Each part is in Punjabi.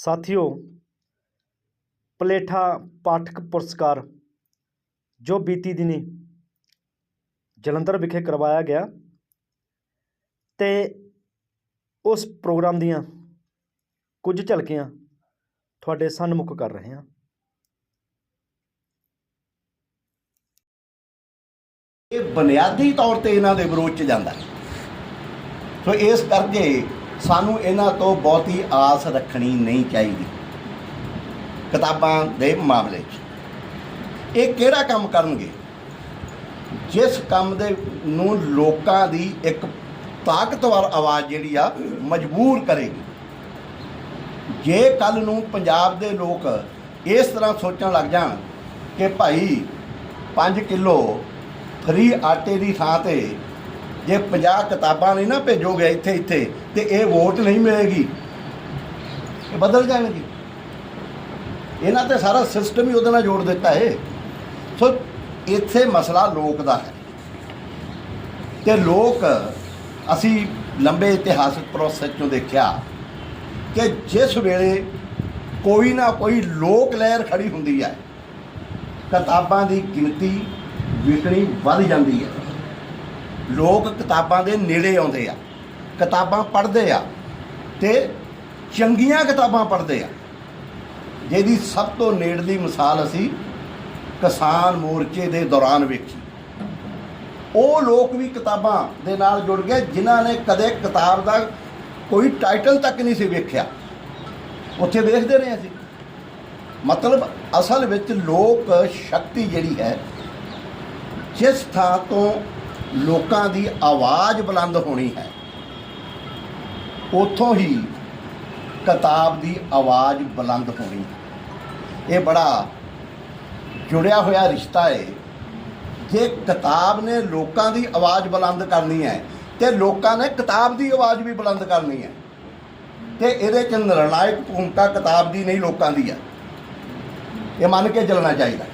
ਸਾਥੀਓ, ਪਲੇਠਾ ਪਾਠਕ ਪੁਰਸਕਾਰ ਜੋ ਬੀਤੀ ਦਿਨੀ ਜਲੰਧਰ ਵਿਖੇ ਕਰਵਾਇਆ ਗਿਆ ਤੇ ਉਸ ਪ੍ਰੋਗਰਾਮ ਦੀਆਂ ਕੁਝ ਝਲਕੀਆਂ ਤੁਹਾਡੇ ਸਨਮੁਖ ਕਰ ਰਹੇ ਹਾਂ। ਇਹ ਬੁਨਿਆਦੀ ਤੌਰ ਤੇ ਇਹਨਾਂ ਦੇ ਵਿਰੋਧ ਚ ਜਾਂਦਾ। ਸੋ ਇਸ ਕਰਕੇ ਸਾਨੂੰ ਇਹਨਾਂ ਤੋਂ ਬਹੁਤੀ ਆਸ ਰੱਖਣੀ ਨਹੀਂ ਚਾਹੀਦੀ। ਕਿਤਾਬਾਂ ਦੇ ਮਾਮਲੇ 'ਚ। ਇਹ ਕਿਹੜਾ ਕੰਮ ਕਰਨਗੇ? ਜਿਸ ਕੰਮ ਦੇ ਨੂੰ ਲੋਕਾਂ ਦੀ ਇੱਕ ਤਾਕਤਵਰ ਆਵਾਜ਼ ਜਿਹੜੀ ਆ, ਮਜਬੂਰ ਕਰੇਗੀ। ਜੇ ਕੱਲ ਨੂੰ ਪੰਜਾਬ ਦੇ ਲੋਕ ਇਸ ਤਰ੍ਹਾਂ ਸੋਚਣ ਲੱਗ ਜਾਣ ਕਿ ਭਾਈ 5 ਕਿਲੋ ਫਰੀ ਆਟੇ ਦੀ ਥਾਂ ਤੇ ਜੇ 50 ਕਿਤਾਬਾਂ ਨਹੀਂ ਨਾ ਭੇਜੋਗੇ ਇੱਥੇ ਇੱਥੇ, ਤੇ ਇਹ ਵੋਟ ਨਹੀਂ ਮਿਲੇਗੀ, ਇਹ ਬਦਲ ਜਾਣਗੇ। ਇਹਨਾਂ ਤੇ ਸਾਰਾ ਸਿਸਟਮ ਹੀ ਉਹਦੇ ਨਾਲ ਜੋੜ ਦਿੱਤਾ ਹੈ ਸੋ ਇੱਥੇ ਮਸਲਾ ਲੋਕ ਦਾ ਹੈ। ਤੇ ਲੋਕ, ਅਸੀਂ ਲੰਬੇ ਇਤਿਹਾਸਕ ਪ੍ਰੋਸੈਸ ਚੋਂ ਦੇਖਿਆ ਕਿ ਜਿਸ ਵੇਲੇ ਕੋਈ ਨਾ ਕੋਈ ਲੋਕ ਲਹਿਰ ਖੜੀ ਹੁੰਦੀ ਹੈ, ਕਿਤਾਬਾਂ ਦੀ ਗਿਣਤੀ ਵਿਕਣੀ ਵੱਧ ਜਾਂਦੀ ਹੈ। ਲੋਕ ਕਿਤਾਬਾਂ ਦੇ ਨੇੜੇ ਆਉਂਦੇ ਆ, ਕਿਤਾਬਾਂ ਪੜ੍ਹਦੇ ਆ ਤੇ ਚੰਗੀਆਂ ਕਿਤਾਬਾਂ ਪੜ੍ਹਦੇ ਆ। ਜਿਹਦੀ ਸਭ ਤੋਂ ਨੇੜਲੀ ਮਿਸਾਲ ਅਸੀਂ ਕਿਸਾਨ ਮੋਰਚੇ ਦੇ ਦੌਰਾਨ ਵੇਖੀ। ਉਹ ਲੋਕ ਵੀ ਕਿਤਾਬਾਂ ਦੇ ਨਾਲ ਜੁੜ ਗਏ, ਜਿਨ੍ਹਾਂ ਨੇ ਕਦੇ ਕਿਤਾਬ ਦਾ ਕੋਈ ਟਾਈਟਲ ਤੱਕ ਨਹੀਂ ਸੀ ਵੇਖਿਆ। ਉੱਥੇ ਵੇਖਦੇ ਰਹੇ ਅਸੀਂ। ਮਤਲਬ ਅਸਲ ਵਿੱਚ ਲੋਕ ਸ਼ਕਤੀ ਜਿਹੜੀ ਹੈ, ਜਿਸ ਥਾਂ ਤੋਂ ਲੋਕਾਂ ਦੀ ਆਵਾਜ਼ ਬੁਲੰਦ ਹੋਣੀ ਹੈ। ਉਥੋਂ ਹੀ ਕਿਤਾਬ ਦੀ ਆਵਾਜ਼ ਬੁਲੰਦ ਹੋਣੀ ਹੈ। ਇਹ ਬੜਾ ਜੁੜਿਆ ਹੋਇਆ ਰਿਸ਼ਤਾ ਹੈ ਜੇ ਕਿਤਾਬ ਨੇ ਲੋਕਾਂ ਦੀ ਆਵਾਜ਼ ਬੁਲੰਦ ਕਰਨੀ ਹੈ, ਤੇ ਲੋਕਾਂ ਨੇ ਕਿਤਾਬ ਦੀ ਆਵਾਜ਼ ਵੀ ਬੁਲੰਦ ਕਰਨੀ ਹੈ। ਤੇ ਇਹਦੇ ਚ ਨਿਰਣਾਇਕ ਭੂਮਿਕਾ ਕਿਤਾਬ ਦੀ ਨਹੀਂ ਲੋਕਾਂ ਦੀ ਹੈ। ਇਹ ਮੰਨ ਕੇ ਚੱਲਣਾ ਚਾਹੀਦਾ।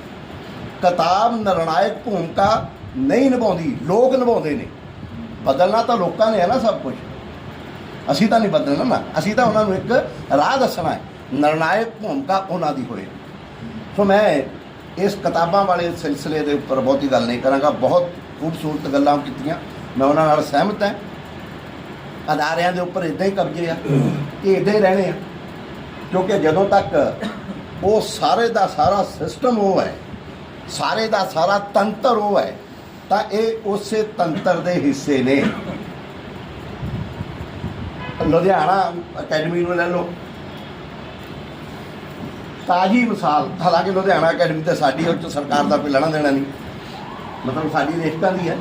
ਕਿਤਾਬ ਨਿਰਣਾਇਕ ਭੂਮਿਕਾ ਨਹੀਂ ਨਿਭਾਉਂਦੀ, ਲੋਕ ਨਿਭਾਉਂਦੇ ਨੇ। ਬਦਲਣਾ ਤਾਂ ਲੋਕਾਂ ਨੇ ਹੈ ਨਾ ਸਭ ਕੁਝ ਅਸੀਂ ਤਾਂ ਨਹੀਂ ਬਦਲਣਾ ਨਾ। ਅਸੀਂ ਤਾਂ ਉਹਨਾਂ ਨੂੰ ਇੱਕ ਰਾਹ ਦੱਸਣਾ ਹੈ। ਨਿਰਣਾਇਕ ਭੂਮਿਕਾ ਉਹਨਾਂ ਦੀ ਹੋਏ। ਸੋ ਮੈਂ ਇਸ ਕਿਤਾਬਾਂ ਵਾਲੇ ਸਿਲਸਿਲੇ ਦੇ ਉੱਪਰ ਬਹੁਤੀ ਗੱਲ ਨਹੀਂ ਕਰਾਂਗਾ। ਬਹੁਤ ਖੂਬਸੂਰਤ ਗੱਲਾਂ ਕੀਤੀਆਂ। ਮੈਂ ਉਹਨਾਂ ਨਾਲ ਸਹਿਮਤ ਹਾਂ। ਅਦਾਰਿਆਂ ਦੇ ਉੱਪਰ ਇਦਾਂ ਹੀ ਕਬਜ਼ੇ ਆ। ਇਹ ਇਦਾਂ ਹੀ ਰਹਿਣੇ ਆ। ਕਿਉਂਕਿ ਜਦੋਂ ਤੱਕ ਉਹ ਸਾਰੇ ਦਾ ਸਾਰਾ ਸਿਸਟਮ ਉਹ ਹੈ, ਸਾਰੇ ਦਾ ਸਾਰਾ ਤੰਤਰ ਉਹ ਹੈ ਤਾਂ ਇਹ ਉਸੇ ਤੰਤਰ ਦੇ ਹਿੱਸੇ ਨੇ। ਲੁਧਿਆਣਾ ਅਕੈਡਮੀ ਨੂੰ ਲੈ ਲਓ। ਤਾਜੀ ਮਿਸਾਲ, ਹਾਲਾਂਕਿ ਲੁਧਿਆਣਾ ਅਕੈਡਮੀ ਤੇ ਸਾਡੀ ਉਹ 'ਚ ਸਰਕਾਰ ਦਾ ਕੋਈ ਲੈਣਾ ਦੇਣਾ ਨਹੀਂ। ਮਤਲਬ ਸਾਡੀ ਰੇਖਤਾ ਦੀ ਹੈ।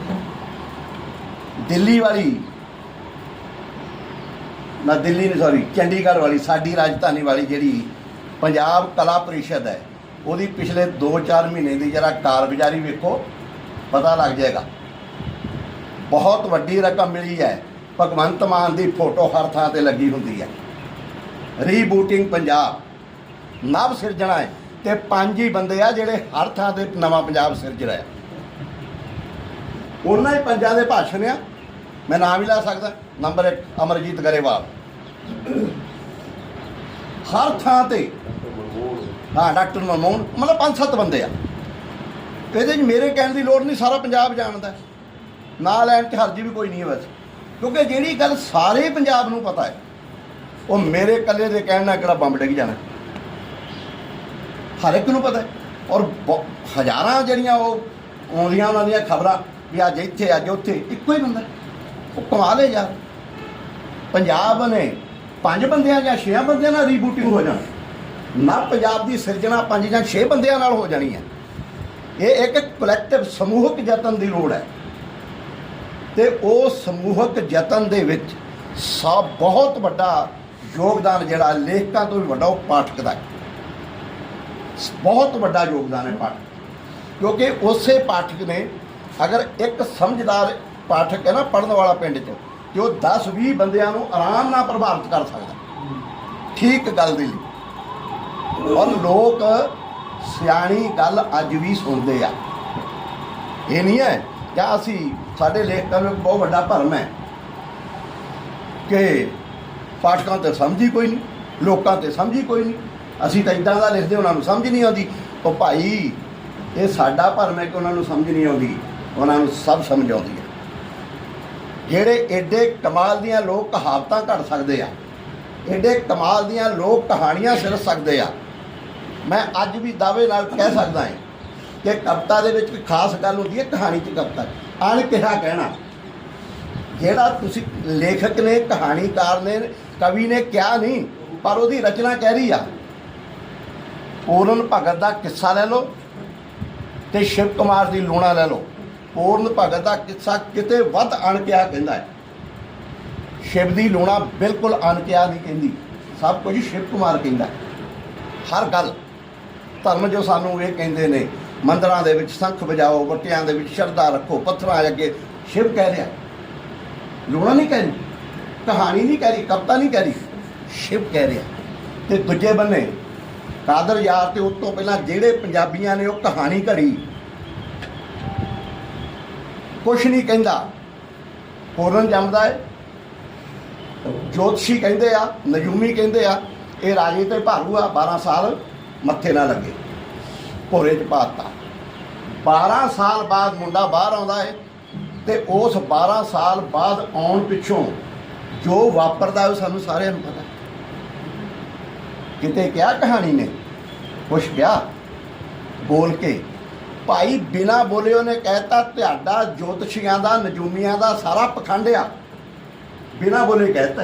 ਦਿੱਲੀ ਵਾਲੀ, ਨਾ ਦਿੱਲੀ ਨਹੀਂ ਸੌਰੀ ਚੰਡੀਗੜ੍ਹ ਵਾਲੀ, ਸਾਡੀ ਰਾਜਧਾਨੀ ਵਾਲੀ ਜਿਹੜੀ ਪੰਜਾਬ ਕਲਾ ਪਰਿਸ਼ਦ ਹੈ, ਉਹਦੀ ਪਿਛਲੇ 2-4 ਮਹੀਨੇ ਦੀ ਜਰਾ ਕਾਰਗੁਜ਼ਾਰੀ ਵੇਖੋ। ਪਤਾ ਲੱਗ ਜਾਏਗਾ। ਬਹੁਤ ਵੱਡੀ ਰਕਮ ਮਿਲੀ ਹੈ। ਭਗਵੰਤ ਮਾਨ ਦੀ ਫੋਟੋ ਹਰ ਥਾਂ ਤੇ ਲੱਗੀ ਹੁੰਦੀ ਹੈ। ਰੀਬੂਟਿੰਗ ਪੰਜਾਬ। ਨਵ ਸਿਰਜਣਾ ਹੈ ਤੇ ਪੰਜ ਹੀ ਬੰਦੇ ਆ ਜਿਹੜੇ ਹਰ ਥਾਂ ਤੇ ਨਵਾਂ ਪੰਜਾਬ ਸਿਰਜ ਰਿਹਾ ਉਹਨਾਂ ਹੀ ਪੰਜਾਂ ਦੇ ਭਾਸ਼ਣ ਆ। ਮੈਂ ਨਾਮ ਹੀ ਲੈ ਸਕਦਾ। ਨੰਬਰ 1 ਅਮਰਜੀਤ ਗਰੇਵਾਲ। ਹਰ ਥਾਂ ਤੇ। ਹਾਂ, ਡਾਕਟਰ ਮਨਮੋਹਨ, ਮਤਲਬ ਪੰਜ ਸੱਤ ਬੰਦੇ ਆ। ਇਹਦੇ 'ਚ ਮੇਰੇ ਕਹਿਣ ਦੀ ਲੋੜ ਨਹੀਂ, ਸਾਰਾ ਪੰਜਾਬ ਜਾਣਦਾ ਨਾ ਲੈਣ 'ਚ ਹਰਜੀ ਵੀ ਕੋਈ ਨਹੀਂ ਹੈ ਵੈਸੇ। ਕਿਉਂਕਿ ਜਿਹੜੀ ਗੱਲ ਸਾਰੇ ਪੰਜਾਬ ਨੂੰ ਪਤਾ ਹੈ, ਉਹ ਮੇਰੇ ਇਕੱਲੇ ਦੇ ਕਹਿਣ ਨਾਲ ਕਿਹੜਾ ਬੰਬ ਡਿੱਗ ਜਾਣਾ। ਹਰ ਇੱਕ ਨੂੰ ਪਤਾ ਹੈ। ਔਰ ਬ- ਹਜ਼ਾਰਾਂ ਜਿਹੜੀਆਂ ਉਹ ਆਉਂਦੀਆਂ ਉਹਨਾਂ ਦੀਆਂ ਖਬਰਾਂ ਵੀ ਅੱਜ ਇੱਥੇ, ਅੱਜ ਉੱਥੇ, ਇੱਕੋ ਹੀ ਬੰਦਾ ਉਹ ਕਮਾਲ ਹੈ ਯਾਰ। ਪੰਜਾਬ ਨੇ ਪੰਜ ਬੰਦਿਆਂ ਜਾਂ ਛੇ ਬੰਦਿਆਂ ਨਾਲ ਰੀਬੂਟਿੰਗ ਹੋ ਜਾਣਾ। ਨਾ ਪੰਜਾਬ ਦੀ ਸਿਰਜਣਾ ਪੰਜ ਜਾਂ ਛੇ ਬੰਦਿਆਂ ਨਾਲ ਹੋ ਜਾਣੀ ਹੈ। ਇਹ ਇੱਕ ਕਲੈਕਟਿਵ ਸਮੂਹਕ ਯਤਨ ਦੀ ਲੋੜ ਹੈ। ਤੇ ਉਹ ਸਮੂਹਕ ਯਤਨ ਦੇ ਵਿੱਚ ਸਭ ਬਹੁਤ ਵੱਡਾ ਯੋਗਦਾਨ ਜਿਹੜਾ ਲੇਖਕਾਂ ਤੋਂ ਵੀ ਵੱਡਾ, ਉਹ ਪਾਠਕ ਦਾ ਬਹੁਤ ਵੱਡਾ ਯੋਗਦਾਨ ਹੈ ਪਾਠਕ। ਕਿਉਂਕਿ ਉਸੇ ਪਾਠਕ ਨੇ ਅਗਰ ਇੱਕ ਸਮਝਦਾਰ ਪਾਠਕ ਹੈ ਨਾ ਪੜਨ ਵਾਲਾ ਪਿੰਡ 'ਚ, ਤੇ ਉਹ 10 20 ਬੰਦਿਆਂ ਨੂੰ ਆਰਾਮ ਨਾਲ ਪ੍ਰਭਾਵਿਤ ਕਰ ਸਕਦਾ। ਠੀਕ ਗੱਲ ਦੇ ਲਈ। ਔਰ ਲੋਕ ਸਿਆਣੀ ਗੱਲ ਅੱਜ ਵੀ ਸੁਣਦੇ ਆ। ਇਹ ਨਹੀਂ ਹੈ ਕਿ ਅਸੀਂ, ਸਾਡੇ ਲੇਖਕਾਂ ਨੂੰ ਇੱਕ ਬਹੁਤ ਵੱਡਾ ਭਰਮ ਹੈ ਕਿ ਪਾਠਕਾਂ ਤੇ ਸਮਝੀ ਕੋਈ ਨਹੀਂ, ਲੋਕਾਂ ਤੇ ਸਮਝੀ ਕੋਈ ਨਹੀਂ। ਅਸੀਂ ਤਾਂ ਇਦਾਂ ਦਾ ਲਿਖਦੇ ਉਹਨਾਂ ਨੂੰ ਸਮਝ ਨਹੀਂ ਆਉਂਦੀ। ਉਹ ਭਾਈ, ਇਹ ਸਾਡਾ ਭਰਮ ਹੈ ਕਿ ਉਹਨਾਂ ਨੂੰ ਸਮਝ ਨਹੀਂ ਆਉਂਦੀ, ਉਹਨਾਂ ਨੂੰ ਸਭ ਸਮਝ ਆਉਂਦੀ ਹੈ। ਜਿਹੜੇ ਐਡੇ ਕਮਾਲ ਦੀਆਂ ਲੋਕ ਕਹਾਵਤਾਂ ਘੜ ਸਕਦੇ ਆ ਐਡੇ ਕਮਾਲ ਦੀਆਂ ਲੋਕ ਕਹਾਣੀਆਂ ਸਿਰ ਸਕਦੇ ਆ ਮੈਂ ਅੱਜ ਵੀ ਦਾਅਵੇ ਨਾਲ ਕਹਿ ਸਕਦਾ ਹਾਂ ਕਿ ਕਵਿਤਾ ਦੇ ਵਿੱਚ ਇੱਕ ਖਾਸ ਗੱਲ ਹੁੰਦੀ ਹੈ, ਕਹਾਣੀ 'ਚ ਕਵਿਤਾ। ਅਣ ਕਿਹਾ ਕਹਿਣਾ? ਜਿਹੜਾ ਤੁਸੀਂ ਲੇਖਕ ਨੇ, ਕਹਾਣੀਕਾਰ ਨੇ, ਕਵੀ ਨੇ ਕਿਹਾ ਨਹੀਂ, ਪਰ ਉਹਦੀ ਰਚਨਾ ਕਹਿ ਰਹੀ ਆ। ਪੂਰਨ ਭਗਤ ਦਾ ਕਿੱਸਾ ਲੈ ਲਓ ਤੇ ਸ਼ਿਵ ਕੁਮਾਰ ਦੀ ਲੂਣਾ ਲੈ ਲਓ। ਪੂਰਨ ਭਗਤ ਦਾ ਕਿੱਸਾ ਕਿਤੇ ਵੱਧ ਅਣਕਿਆ ਕਹਿੰਦਾ ਹੈ। ਸ਼ਿਵ ਦੀ ਲੂਣਾ ਬਿਲਕੁਲ ਅਣਕਿਆ ਨਹੀਂ ਕਹਿੰਦੀ। ਸਭ ਕੁਝ ਸ਼ਿਵ ਕੁਮਾਰ ਕਹਿੰਦਾ ਹਰ ਗੱਲ ਧਰਮ ਜੋ ਸਾਨੂੰ ਇਹ ਕਹਿੰਦੇ ਨੇ, ਮੰਦਰਾਂ ਦੇ ਵਿੱਚ ਸੰਖ ਵਜਾਓ ਵਟਿਆਂ ਦੇ ਵਿੱਚ ਸ਼ਰਧਾ ਰੱਖੋ, ਪੱਥਰਾਂ ਅੱਗੇ ਸ਼ਿਵ ਕਹਿ ਰਿਹਾ। ਲੂਣਾ ਨਹੀਂ ਕਹਿ ਰਹੀ, ਕਹਾਣੀ ਨਹੀਂ ਕਹਿ ਰਹੀ, ਕਵਿਤਾ ਨਹੀਂ ਕਹਿ ਰਹੀ, ਸ਼ਿਵ ਕਹਿ ਰਿਹਾ। ਤੇ ਦੂਜੇ ਬੰਨੇ, ਕਾਦਰ ਯਾਰ ਤੇ ਉਸ ਤੋਂ ਪਹਿਲਾਂ ਜਿਹੜੇ ਪੰਜਾਬੀਆਂ ਨੇ ਉਹ ਕਹਾਣੀ ਘੜੀ। ਕੁਛ ਨਹੀਂ ਕਹਿੰਦਾ ਪੂਰਨ ਜੰਮਦਾ ਹੈ ਜੋਤਸ਼ੀ ਕਹਿੰਦੇ ਆ, ਨਜੂਮੀ ਕਹਿੰਦੇ ਆ, ਇਹ ਰਾਜੇ ਤੇ ਭਾਰੂ ਆ 12 ਸਾਲ। ਮੱਥੇ ਨਾ ਲੱਗੇ। ਭੋਰੇ ਚ ਪਾਤਾ। 12 ਸਾਲ ਬਾਅਦ ਮੁੰਡਾ ਬਾਹਰ ਆਉਂਦਾ ਹੈ ਤੇ ਉਸ 12 ਸਾਲ ਬਾਅਦ ਆਉਣ ਪਿੱਛੋਂ ਜੋ ਵਾਪਰਦਾ ਉਹ ਸਾਨੂੰ ਸਾਰਿਆਂ ਨੂੰ ਪਤਾ। ਕਿਤੇ ਕਿਹਾ ਕਹਾਣੀ ਨੇ? ਕੁਛ ਕਿਹਾ ਬੋਲ ਕੇ, ਭਾਈ, ਬਿਨਾ ਬੋਲੇ ਉਹਨੇ ਕਹਿਤਾ ਤੁਹਾਡਾ ਜੋਤਸ਼ੀਆਂ ਦਾ, ਨਜੂਮੀਆਂ ਦਾ ਸਾਰਾ ਪਖੰਡ ਆ। ਬਿਨਾ ਬੋਲੇ ਕਹਿਤਾ।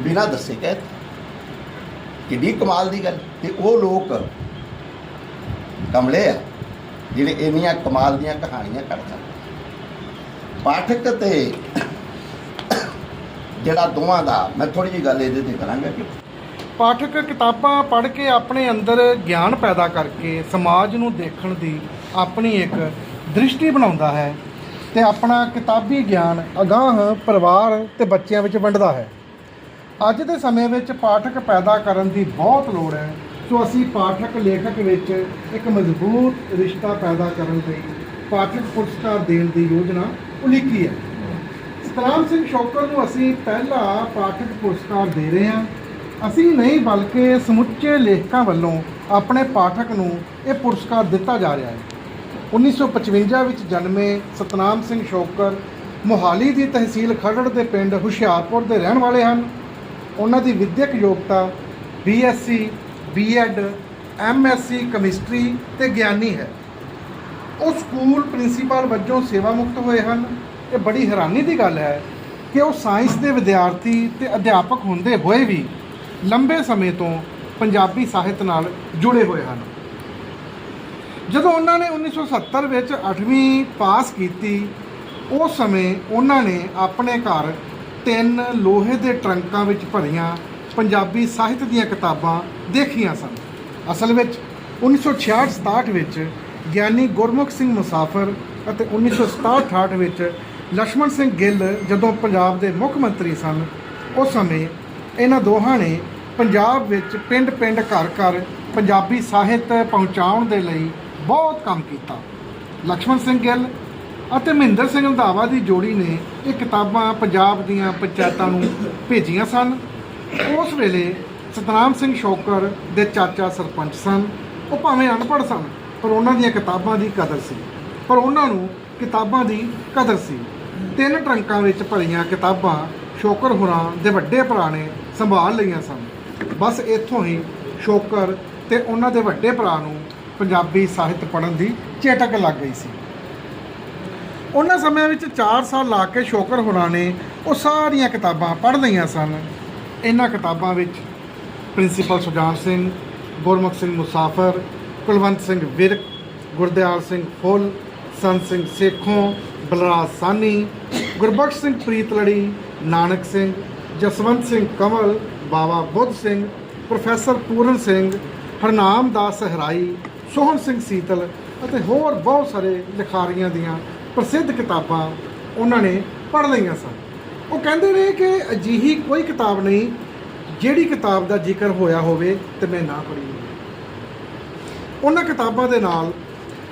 ਬਿਨਾ ਦੱਸੇ ਕਹਿਤਾ। ਕਿੰਨੀ ਕਮਾਲ ਦੀ ਗੱਲ। ਤੇ ਉਹ ਲੋਕ ਕਮਲੇ ਆ, ਜਿਹੜੇ ਇੰਨੀਆਂ ਕਮਾਲ ਦੀਆਂ ਕਹਾਣੀਆਂ ਕੱਢ ਸਕਦੇ ਪਾਠਕ ਤੇ ਜਿਹੜਾ ਦੋਵਾਂ ਦਾ, ਮੈਂ ਥੋੜੀ ਜਿਹੀ ਗੱਲ ਇਹਦੇ ਤੇ ਕਰਾਂਗਾ ਕਿ ਪਾਠਕ ਕਿਤਾਬਾਂ ਪੜ੍ਹ ਕੇ ਆਪਣੇ ਅੰਦਰ ਗਿਆਨ ਪੈਦਾ ਕਰਕੇ ਸਮਾਜ ਨੂੰ ਦੇਖਣ ਦੀ ਆਪਣੀ ਇੱਕ ਦ੍ਰਿਸ਼ਟੀ ਬਣਾਉਂਦਾ ਹੈ ਤੇ ਆਪਣਾ ਕਿਤਾਬੀ ਗਿਆਨ ਅਗਾਹ ਪਰਿਵਾਰ ਤੇ ਬੱਚਿਆਂ ਵਿੱਚ ਵੰਡਦਾ ਹੈ। ਅੱਜ ਦੇ ਸਮੇਂ ਵਿੱਚ ਪਾਠਕ ਪੈਦਾ ਕਰਨ ਦੀ ਬਹੁਤ ਲੋੜ ਹੈ। ਸੋ ਅਸੀਂ ਪਾਠਕ ਲੇਖਕ ਵਿੱਚ ਇੱਕ ਮਜ਼ਬੂਤ ਰਿਸ਼ਤਾ ਪੈਦਾ ਕਰਨ ਲਈ ਪਾਠਕ ਪੁਰਸਕਾਰ ਦੇਣ ਦੀ ਯੋਜਨਾ ਉਲੀਕੀ ਹੈ। ਸਤਨਾਮ ਸਿੰਘ ਸ਼ੌਕਰ ਨੂੰ ਅਸੀਂ ਪਹਿਲਾ ਪਾਠਕ ਪੁਰਸਕਾਰ ਦੇ ਰਹੇ ਹਾਂ। ਅਸੀਂ ਨਹੀਂ ਬਲਕਿ ਸਮੁੱਚੇ ਲੇਖਕਾਂ ਵੱਲੋਂ ਆਪਣੇ ਪਾਠਕ ਨੂੰ ਇਹ ਪੁਰਸਕਾਰ ਦਿੱਤਾ ਜਾ ਰਿਹਾ ਹੈ। 1955 ਵਿੱਚ ਜਨਮੇ ਸਤਨਾਮ ਸਿੰਘ ਸ਼ੌਕਰ ਮੋਹਾਲੀ ਦੀ ਤਹਿਸੀਲ ਖਰੜ ਦੇ ਪਿੰਡ ਹੁਸ਼ਿਆਰਪੁਰ ਦੇ ਰਹਿਣ ਵਾਲੇ ਹਨ। ਉਹਨਾਂ ਦੀ ਵਿਦਿਅਕ ਯੋਗਤਾ ਬੀਐਸਸੀ ਬੀਐਡ ਐਮਐਸਸੀ ਕੈਮਿਸਟਰੀ ਤੇ ਗਿਆਨੀ ਹੈ। ਉਹ ਸਕੂਲ ਪ੍ਰਿੰਸੀਪਲ ਵਜੋਂ ਸੇਵਾ ਮੁਕਤ ਹੋਏ ਹਨ। ਇਹ ਬੜੀ ਹੈਰਾਨੀ ਦੀ ਗੱਲ ਹੈ ਕਿ ਉਹ ਸਾਇੰਸ ਦੇ ਵਿਦਿਆਰਥੀ ਤੇ ਅਧਿਆਪਕ ਹੁੰਦੇ ਹੋਏ ਵੀ ਲੰਬੇ ਸਮੇਂ ਤੋਂ ਪੰਜਾਬੀ ਸਾਹਿਤ ਨਾਲ ਜੁੜੇ ਹੋਏ ਹਨ। ਜਦੋਂ ਉਹਨਾਂ ਨੇ 1970 ਵਿੱਚ 8ਵੀਂ ਪਾਸ ਕੀਤੀ, ਉਸ ਸਮੇਂ ਉਹਨਾਂ ਨੇ ਆਪਣੇ ਘਰ ਤਿੰਨ ਲੋਹੇ ਦੇ ਟਰੰਕਾਂ ਵਿੱਚ ਭਰੀਆਂ ਪੰਜਾਬੀ ਸਾਹਿਤ ਦੀਆਂ ਕਿਤਾਬਾਂ ਦੇਖੀਆਂ ਸਨ। ਅਸਲ ਵਿੱਚ 1966-67 ਵਿੱਚ ਗਿਆਨੀ ਗੁਰਮੁਖ ਸਿੰਘ ਮੁਸਾਫਰ ਅਤੇ 1967-68 ਵਿੱਚ ਲక్ష్మణ ਸਿੰਘ ਗਿੱਲ ਜਦੋਂ ਪੰਜਾਬ ਦੇ ਮੁੱਖ ਮੰਤਰੀ ਸਨ, ਉਸ ਸਮੇਂ ਇਹਨਾਂ ਦੋਹਾਂ ਨੇ ਪੰਜਾਬ ਵਿੱਚ ਪਿੰਡ-ਪਿੰਡ, ਘਰ-ਘਰ ਪੰਜਾਬੀ ਸਾਹਿਤ ਪਹੁੰਚਾਉਣ ਦੇ ਲਈ ਬਹੁਤ ਕੰਮ ਕੀਤਾ। ਲక్ష్మణ ਸਿੰਘ ਗਿੱਲ ਅਤੇ ਮਹਿੰਦਰ ਸਿੰਘ ਰੰਧਾਵਾ ਦੀ ਜੋੜੀ ਨੇ ਇਹ ਕਿਤਾਬਾਂ ਪੰਜਾਬ ਦੀਆਂ ਪੰਚਾਇਤਾਂ ਨੂੰ ਭੇਜੀਆਂ ਸਨ। ਉਸ ਵੇਲੇ ਸਤਨਾਮ ਸਿੰਘ ਸ਼ੌਕਰ ਦੇ ਚਾਚਾ ਸਰਪੰਚ ਸਨ। ਉਹ ਭਾਵੇਂ ਅਨਪੜ੍ਹ ਸਨ, ਪਰ ਉਹਨਾਂ ਦੀਆਂ ਕਿਤਾਬਾਂ ਦੀ ਕਦਰ ਸੀ। ਪਰ ਉਹਨਾਂ ਨੂੰ ਕਿਤਾਬਾਂ ਦੀ ਕਦਰ ਸੀ। ਤਿੰਨ ਟਰੰਕਾਂ ਵਿੱਚ ਭਰੀਆਂ ਕਿਤਾਬਾਂ ਸ਼ੋਕਰ ਹੁਰਾਂ ਦੇ ਵੱਡੇ ਭਰਾ ਨੇ ਸੰਭਾਲ ਲਈਆਂ ਸਨ। ਬਸ ਇੱਥੋਂ ਹੀ ਸ਼ੋਕਰ ਤੇ ਉਹਨਾਂ ਦੇ ਵੱਡੇ ਭਰਾ ਨੂੰ ਪੰਜਾਬੀ ਸਾਹਿਤ ਪੜ੍ਹਨ ਦੀ ਚੇਟਕ ਲੱਗ ਗਈ ਸੀ। ਉਹਨਾਂ ਸਮਿਆਂ ਵਿੱਚ 4 ਸਾਲ ਲਾ ਕੇ ਸ਼ੋਕਰ ਹੋਰਾਂ ਨੇ ਉਹ ਸਾਰੀਆਂ ਕਿਤਾਬਾਂ ਪੜ੍ਹ ਲਈਆਂ ਸਨ। ਇਹਨਾਂ ਕਿਤਾਬਾਂ ਵਿੱਚ ਪ੍ਰਿੰਸੀਪਲ ਸੁਜਾਨ ਸਿੰਘ, ਗੁਰਮੁਖ ਸਿੰਘ ਮੁਸਾਫਰ, ਕੁਲਵੰਤ ਸਿੰਘ ਵਿਰਕ, ਗੁਰਦਿਆਲ ਸਿੰਘ ਫੁੱਲ, ਸੰਤ ਸਿੰਘ ਸੇਖੋਂ, ਬਲਰਾਜ ਸਾਨੀ, ਗੁਰਬਖਸ਼ ਸਿੰਘ ਪ੍ਰੀਤਲੜੀ ਨਾਨਕ ਸਿੰਘ, ਜਸਵੰਤ ਸਿੰਘ ਕਮਲ, ਬਾਵਾ ਬੁੱਧ ਸਿੰਘ, ਪ੍ਰੋਫੈਸਰ ਪੂਰਨ ਸਿੰਘ, ਹਰਨਾਮ ਦਾਸ ਸਹਰਾਈ ਸੋਹਣ ਸਿੰਘ ਸੀਤਲ ਅਤੇ ਹੋਰ ਬਹੁਤ ਸਾਰੇ ਲਿਖਾਰੀਆਂ ਦੀਆਂ ਪ੍ਰਸਿੱਧ ਕਿਤਾਬਾਂ ਉਹਨਾਂ ਨੇ ਪੜ੍ਹ ਲਈਆਂ ਸਨ। ਉਹ ਕਹਿੰਦੇ ਨੇ ਕਿ ਅਜਿਹੀ ਕੋਈ ਕਿਤਾਬ ਨਹੀਂ ਜਿਹੜੀ ਕਿਤਾਬ ਦਾ ਜ਼ਿਕਰ ਹੋਇਆ ਹੋਵੇ ਤੇ ਮੈਂ ਨਾ ਪੜ੍ਹੀ ਹੋਵੇ। ਉਹਨਾਂ ਕਿਤਾਬਾਂ ਦੇ ਨਾਲ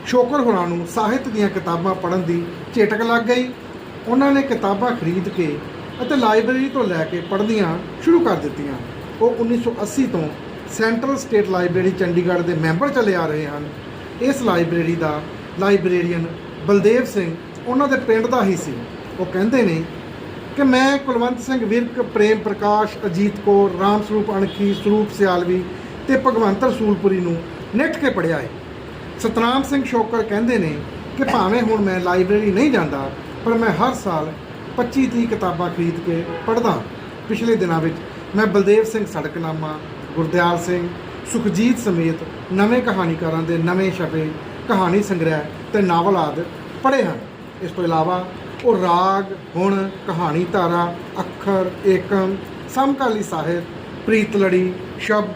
ਸ਼ੋਕਰ ਹੋਰਾਂ ਨੂੰ ਸਾਹਿਤ ਦੀਆਂ ਕਿਤਾਬਾਂ ਪੜ੍ਹਨ ਦੀ ਚੇਟਕ ਲੱਗ ਗਈ। ਉਹਨਾਂ ਨੇ ਕਿਤਾਬਾਂ ਖਰੀਦ ਕੇ ਅਤੇ ਲਾਇਬ੍ਰੇਰੀ ਤੋਂ ਲੈ ਕੇ ਪੜ੍ਹਨੀਆਂ ਸ਼ੁਰੂ ਕਰ ਦਿੱਤੀਆਂ। ਉਹ 1980 ਤੋਂ ਸੈਂਟਰਲ ਸਟੇਟ ਲਾਇਬ੍ਰੇਰੀ ਚੰਡੀਗੜ੍ਹ ਦੇ ਮੈਂਬਰ ਚਲੇ ਆ ਰਹੇ ਹਨ। ਇਸ ਲਾਇਬ੍ਰੇਰੀ ਦਾ ਲਾਇਬ੍ਰੇਰੀਅਨ ਬਲਦੇਵ ਸਿੰਘ ਉਹਨਾਂ ਦੇ ਪਿੰਡ ਦਾ ਹੀ ਸੀ। ਉਹ ਕਹਿੰਦੇ ਨੇ ਕਿ ਮੈਂ ਕੁਲਵੰਤ ਸਿੰਘ ਵਿਰਕ, ਪ੍ਰੇਮ ਪ੍ਰਕਾਸ਼, ਅਜੀਤ ਕੌਰ, ਰਾਮ ਸਰੂਪ ਅਣਖੀ, ਸਰੂਪ ਸਿਆਲਵੀ ਤੇ ਭਗਵੰਤ ਰਸੂਲਪੁਰੀ ਨੂੰ ਨਿੱਠ ਕੇ ਪੜ੍ਹਿਆ ਹੈ। ਸਤਨਾਮ ਸਿੰਘ ਸ਼ੋਕਰ ਕਹਿੰਦੇ ਨੇ ਕਿ ਭਾਵੇਂ ਹੁਣ ਮੈਂ ਲਾਇਬ੍ਰੇਰੀ ਨਹੀਂ ਜਾਂਦਾ, ਪਰ ਮੈਂ ਹਰ ਸਾਲ 25 30 ਕਿਤਾਬਾਂ ਖਰੀਦ ਕੇ ਪੜ੍ਹਦਾ ਪਿਛਲੇ ਦਿਨਾਂ ਵਿੱਚ ਮੈਂ ਬਲਦੇਵ ਸਿੰਘ ਸੜਕਨਾਮਾ, ਗੁਰਦਿਆਲ ਸਿੰਘ, ਸੁਖਜੀਤ ਸਮੇਤ ਨਵੇਂ ਕਹਾਣੀਕਾਰਾਂ ਦੇ ਨਵੇਂ ਛਪੇ ਕਹਾਣੀ ਸੰਗ੍ਰਹਿ ਤੇ ਨਾਵਲ ਆਦਿ ਪੜ੍ਹੇ ਹਨ। ਇਸ ਤੋਂ ਇਲਾਵਾ ਉਹ ਰਾਗ, ਹੁਣ, ਕਹਾਣੀ ਧਾਰਾ, ਅੱਖਰ, ਏਕਮ, ਸਮਕਾਲੀ ਸਾਹਿਤ, ਪ੍ਰੀਤ ਲੜੀ, ਸ਼ਬਦ,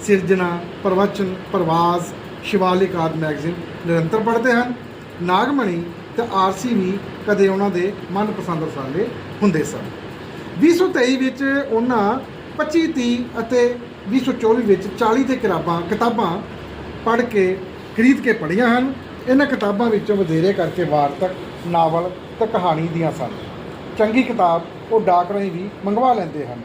ਸਿਰਜਣਾ, ਪ੍ਰਵਚਨ, ਪ੍ਰਵਾਜ਼, ਸ਼ਿਵਾਲਿਕ ਆਦਿ ਮੈਗਜ਼ੀਨ ਨਿਰੰਤਰ ਪੜ੍ਹਦੇ ਹਨ। ਨਾਗਮਣੀ ਤੇ ਆਰਸੀ ਵੀ ਕਦੇ ਉਹਨਾਂ ਦੇ ਮਨਪਸੰਦ ਰਸਾਲੇ ਹੁੰਦੇ ਸਨ। 2023 ਵਿੱਚ ਉਹਨਾਂ 25 30 ਅਤੇ 2024 ਵਿੱਚ 40 ਦੇ ਕਿਤਾਬਾਂ ਕਿਤਾਬਾਂ ਪੜ੍ਹ ਕੇ ਖਰੀਦ ਕੇ ਪੜ੍ਹੀਆਂ ਹਨ। ਇਹਨਾਂ ਕਿਤਾਬਾਂ ਵਿੱਚੋਂ ਵਧੇਰੇ ਕਰਕੇ ਵਾਰਤਕ, ਨਾਵਲ ਤੇ ਕਹਾਣੀ ਦੀਆਂ ਸਨ। ਚੰਗੀ ਕਿਤਾਬ, ਉਹ ਡਾਕ ਰਾਹੀਂ ਵੀ ਮੰਗਵਾ ਲੈਂਦੇ ਹਨ।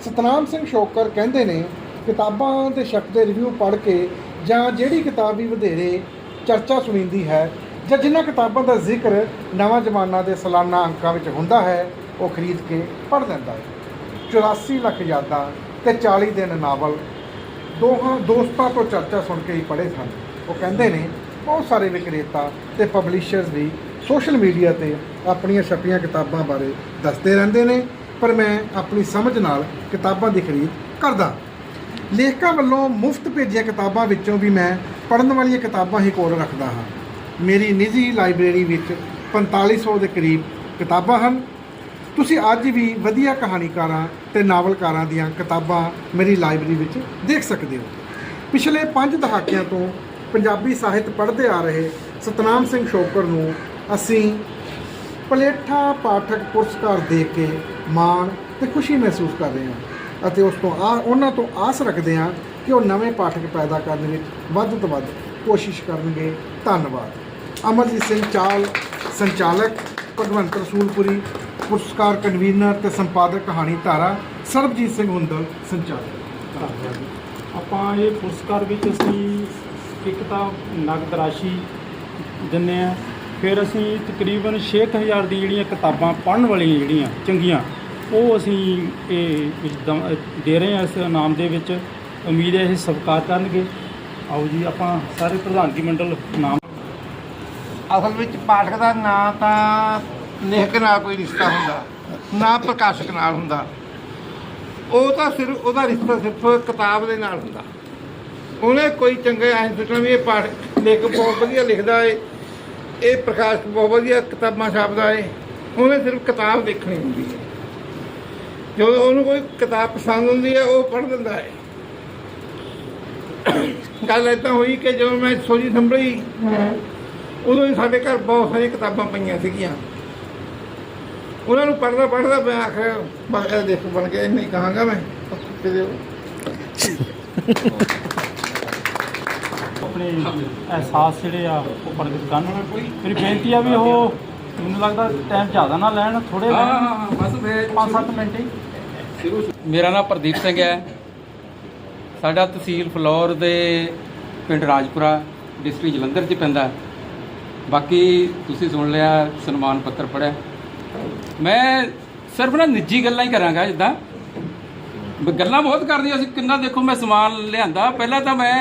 ਸਤਨਾਮ ਸਿੰਘ ਸ਼ੋਕਰ ਕਹਿੰਦੇ ਨੇ, ਕਿਤਾਬਾਂ ਦੇ ਸ਼ਕ ਦੇ ਰਿਵਿਊ ਪੜ੍ਹ ਕੇ ਜਾਂ ਜਿਹੜੀ ਕਿਤਾਬ ਵੀ ਵਧੇਰੇ ਚਰਚਾ ਸੁਣੀਂਦੀ ਹੈ ਜਾਂ ਜਿਨ੍ਹਾਂ ਕਿਤਾਬਾਂ ਦਾ ਜ਼ਿਕਰ ਨਵਾਂ ਜ਼ਮਾਨਾ ਦੇ ਸਾਲਾਨਾ ਅੰਕਾਂ ਵਿੱਚ ਹੁੰਦਾ ਹੈ, ਉਹ ਖਰੀਦ ਕੇ ਪੜ੍ਹ ਲੈਂਦਾ ਹੈ। 84 ਲੱਖ ਯਾਦਾਂ ਤੇ 40 ਦਿਨ ਨਾਵਲ ਦੋਹਾਂ ਦੋਸਤਾਂ ਤੋਂ ਚਰਚਾ ਸੁਣ ਕੇ ਹੀ ਪੜ੍ਹੇ ਸਨ। ਉਹ ਕਹਿੰਦੇ ਨੇ, ਬਹੁਤ ਸਾਰੇ ਵਿਕਰੇਤਾ ਤੇ ਪਬਲਿਸ਼ਰਸ ਵੀ ਸੋਸ਼ਲ ਮੀਡੀਆ ਤੇ ਆਪਣੀਆਂ ਛਪੀਆਂ ਕਿਤਾਬਾਂ ਬਾਰੇ ਦੱਸਦੇ ਰਹਿੰਦੇ ਨੇ, ਪਰ ਮੈਂ ਆਪਣੀ ਸਮਝ ਨਾਲ ਕਿਤਾਬਾਂ ਦੀ ਖਰੀਦ ਕਰਦਾ। ਲੇਖਕਾਂ ਵੱਲੋਂ ਮੁਫਤ ਭੇਜੀਆਂ ਕਿਤਾਬਾਂ ਵਿੱਚੋਂ ਵੀ ਮੈਂ ਪੜ੍ਹਨ ਵਾਲੀਆਂ ਕਿਤਾਬਾਂ ਹੀ ਕੋਲ ਰੱਖਦਾ ਹਾਂ। ਮੇਰੀ ਨਿੱਜੀ ਲਾਇਬ੍ਰੇਰੀ ਵਿੱਚ 4500 ਦੇ ਕਰੀਬ ਕਿਤਾਬਾਂ ਹਨ। ਤੁਸੀਂ ਅੱਜ ਵੀ ਵਧੀਆ ਕਹਾਣੀਕਾਰਾਂ ਤੇ ਨਾਵਲਕਾਰਾਂ ਦੀਆਂ ਕਿਤਾਬਾਂ ਮੇਰੀ ਲਾਇਬ੍ਰੇਰੀ ਵਿੱਚ ਦੇਖ ਸਕਦੇ ਹੋ। ਪਿਛਲੇ 5 ਦਹਾਕਿਆਂ ਤੋਂ ਪੰਜਾਬੀ ਸਾਹਿਤ ਪੜ੍ਹਦੇ ਆ ਰਹੇ ਸਤਨਾਮ ਸਿੰਘ ਸ਼ੋਕਰ ਨੂੰ ਅਸੀਂ ਪਲੇਠਾ ਪਾਠਕ ਪੁਰਸਕਾਰ ਦੇ ਕੇ ਮਾਣ ਤੇ ਖੁਸ਼ੀ ਮਹਿਸੂਸ ਕਰ ਰਹੇ ਹਾਂ ਅਤੇ ਉਸ ਤੋਂ ਆ ਉਹਨਾਂ ਤੋਂ ਆਸ ਰੱਖਦੇ ਹਾਂ ਕਿ ਉਹ ਨਵੇਂ ਪਾਠਕ ਪੈਦਾ ਕਰਨ ਵਿੱਚ ਵੱਧ ਤੋਂ ਵੱਧ ਕੋਸ਼ਿਸ਼ ਕਰਨਗੇ। ਧੰਨਵਾਦ। ਅਮਰਜੀਤ ਸਿੰਘ ਚਾਲ, ਸੰਚਾਲਕ ਭਗਵੰਤ ਰਸੂਲਪੁਰੀ, ਪੁਰਸਕਾਰ ਕਨਵੀਨਰ ਤੇ ਸੰਪਾਦਕ ਕਹਾਣੀ ਧਾਰਾ, ਸਰਬਜੀਤ ਸਿੰਘ ਹੁੰਦਲ, ਸੰਚਾਲਕ। ਧੰਨਵਾਦ। ਆਪਾਂ ਇਹ ਪੁਰਸਕਾਰ ਵਿੱਚ ਅਸੀਂ ਇੱਕ ਤਾਂ ਨਗਦ ਰਾਸ਼ੀ ਦਿੰਨੇ ਆ। ਫਿਰ ਅਸੀਂ ਤਕਰੀਬਨ 6000 ਦੀ ਜਿਹੜੀਆਂ ਕਿਤਾਬਾਂ ਪੜ੍ਹਨ ਵਾਲੀਆਂ ਜਿਹੜੀਆਂ ਚੰਗੀਆਂ, ਉਹ ਅਸੀਂ ਇਹ ਦਮ- ਦੇ ਰਹੇ ਹਾਂ ਇਸ ਇਨਾਮ ਦੇ ਵਿੱਚ। ਉਮੀਦ ਹੈ ਇਹ ਸਤਿਕਾਰ ਕਰਨਗੇ। ਆਓ ਜੀ, ਆਪਾਂ ਸਾਰੇ ਪ੍ਰਧਾਨਗੀ ਮੰਡਲ ਨਾਮ। ਅਸਲ ਵਿੱਚ ਪਾਠਕ ਦਾ ਨਾਂ ਤਾਂ ਲੇਖਕ ਨਾਲ ਕੋਈ ਰਿਸ਼ਤਾ ਹੁੰਦਾ, ਨਾ ਪ੍ਰਕਾਸ਼ਕ ਨਾਲ ਹੁੰਦਾ। ਉਹ ਤਾਂ ਸਿਰਫ, ਉਹਦਾ ਰਿਸ਼ਤਾ ਸਿਰਫ ਕਿਤਾਬ ਦੇ ਨਾਲ ਹੁੰਦਾ। ਉਹਨੇ ਕੋਈ ਚੰਗੇ ਐਂ ਸੋਚਣਾ ਵੀ ਇਹ ਪਾਠ ਲੇਖਕ ਬਹੁਤ ਵਧੀਆ ਲਿਖਦਾ ਏ। ਇਹ ਪ੍ਰਕਾਸ਼ਕ ਬਹੁਤ ਵਧੀਆ ਕਿਤਾਬਾਂ ਛਾਪਦਾ ਏ। ਉਹਨੇ ਸਿਰਫ ਕਿਤਾਬ ਦੇਖਣੀ ਹੁੰਦੀ ਹੈ ਜਦੋਂ ਉਹਨੂੰ ਕੋਈ ਕਿਤਾਬ ਪਸੰਦ ਹੁੰਦੀ ਹੈ ਉਹ ਪੜ੍ਹ ਦਿੰਦਾ ਹੈ ਗੱਲ ਏਦਾਂ ਹੋਈ ਕਿ ਜਦੋਂ ਮੈਂ ਸੋਚੀ ਸੰਭਲੀ, ਉਦੋਂ ਹੀ ਸਾਡੇ ਘਰ ਬਹੁਤ ਸਾਰੀਆਂ ਕਿਤਾਬਾਂ ਪਈਆਂ ਸੀਗੀਆਂ। ਉਹਨਾਂ ਨੂੰ ਪੜ੍ਹਦਾ ਪੜ੍ਹਦਾ ਮੈਂ ਆਖਿਆ, ਬਸ ਇਹ ਬਣ ਕੇ ਨਹੀਂ ਕਹਾਂਗਾ ਮੈਂ। ਤੇ ਆਪਣੇ ਅਹਿਸਾਸ ਜਿਹੜੇ ਆ ਉਹ ਪ੍ਰਗਟ ਕਰਨ। ਮੇਰੀ ਬੇਨਤੀ ਆ ਵੀ ਉਹ ਮੈਨੂੰ ਲੱਗਦਾ ਟਾਈਮ ਜ਼ਿਆਦਾ ਨਾ ਲੈਣ ਥੋੜੇ ਹਾਂ ਹਾਂ ਬਸ ਮੈਂ 5-7 ਮਿੰਟ ਹੀ। ਮੇਰਾ ਨਾਮ ਪ੍ਰਦੀਪ ਸਿੰਘ ਹੈ। ਸਾਡਾ ਤਹਿਸੀਲ ਫਲੌਰ ਦੇ ਪਿੰਡ ਰਾਜਪੁਰਾ ਡਿਸਟ੍ਰਿਕਟ ਜਲੰਧਰ 'ਚ ਪੈਂਦਾ। ਬਾਕੀ ਤੁਸੀਂ ਸੁਣ ਲਿਆ ਸਨਮਾਨ ਪੱਤਰ ਪੜਿਆ ਮੈਂ ਸਿਰਫ ਨਾ ਨਿੱਜੀ ਗੱਲਾਂ ਹੀ ਕਰਾਂਗਾ ਜਿੱਦਾਂ। ਗੱਲਾਂ ਬਹੁਤ ਕਰਦੀਆਂ ਸੀ ਕਿੰਨਾ ਦੇਖੋ ਮੈਂ ਸਮਾਨ ਲਿਆਂਦਾ। ਪਹਿਲਾਂ ਤਾਂ ਮੈਂ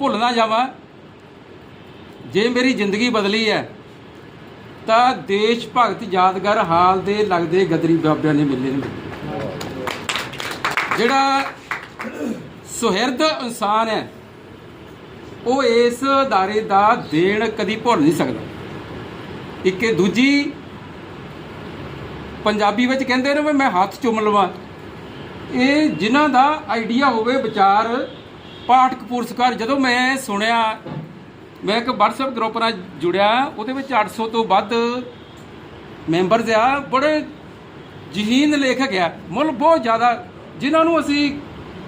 ਭੁੱਲ ਨਾ ਜਾਵਾਂ। ਜੇ ਮੇਰੀ ਜ਼ਿੰਦਗੀ ਬਦਲੀ ਹੈ, ਤਾਂ ਦੇਸ਼ ਭਗਤ ਯਾਦਗਾਰ ਹਾਲ ਦੇ ਲੱਗਦੇ ਗਦਰੀ ਬਾਬਿਆਂ ਨੇ ਮਿਲੇ ਨੇ। ਜਿਹੜਾ ਸੁਹਿਰਦ ਇਨਸਾਨ ਹੈ, ਉਹ ਇਸ ਅਦਾਰੇ ਦਾ ਦੇਣ ਕਦੀ ਭੁੱਲ ਨਹੀਂ ਸਕਦਾ। ਇੱਕ ਦੂਜੀ ਪੰਜਾਬੀ ਵਿੱਚ ਕਹਿੰਦੇ ਨੇ ਵੀ ਮੈਂ ਹੱਥ ਚੁੰਮ ਲਵਾਂ। ਇਹ ਜਿਨ੍ਹਾਂ ਦਾ ਆਈਡੀਆ ਹੋਵੇ ਵਿਚਾਰ ਪਾਠਕ ਪੁਰਸਕਾਰ ਜਦੋਂ ਮੈਂ ਸੁਣਿਆ, ਮੈਂ ਇੱਕ WhatsApp ਗਰੁੱਪ ਨਾਲ ਜੁੜਿਆ, ਉਹਦੇ ਵਿੱਚ 800 ਤੋਂ ਵੱਧ ਮੈਂਬਰਸ ਆ, ਬੜੇ ਜਹੀਨ ਲੇਖਕ ਆ, ਮੁੱਲ ਬਹੁਤ ਜ਼ਿਆਦਾ, ਜਿਨ੍ਹਾਂ ਨੂੰ ਅਸੀਂ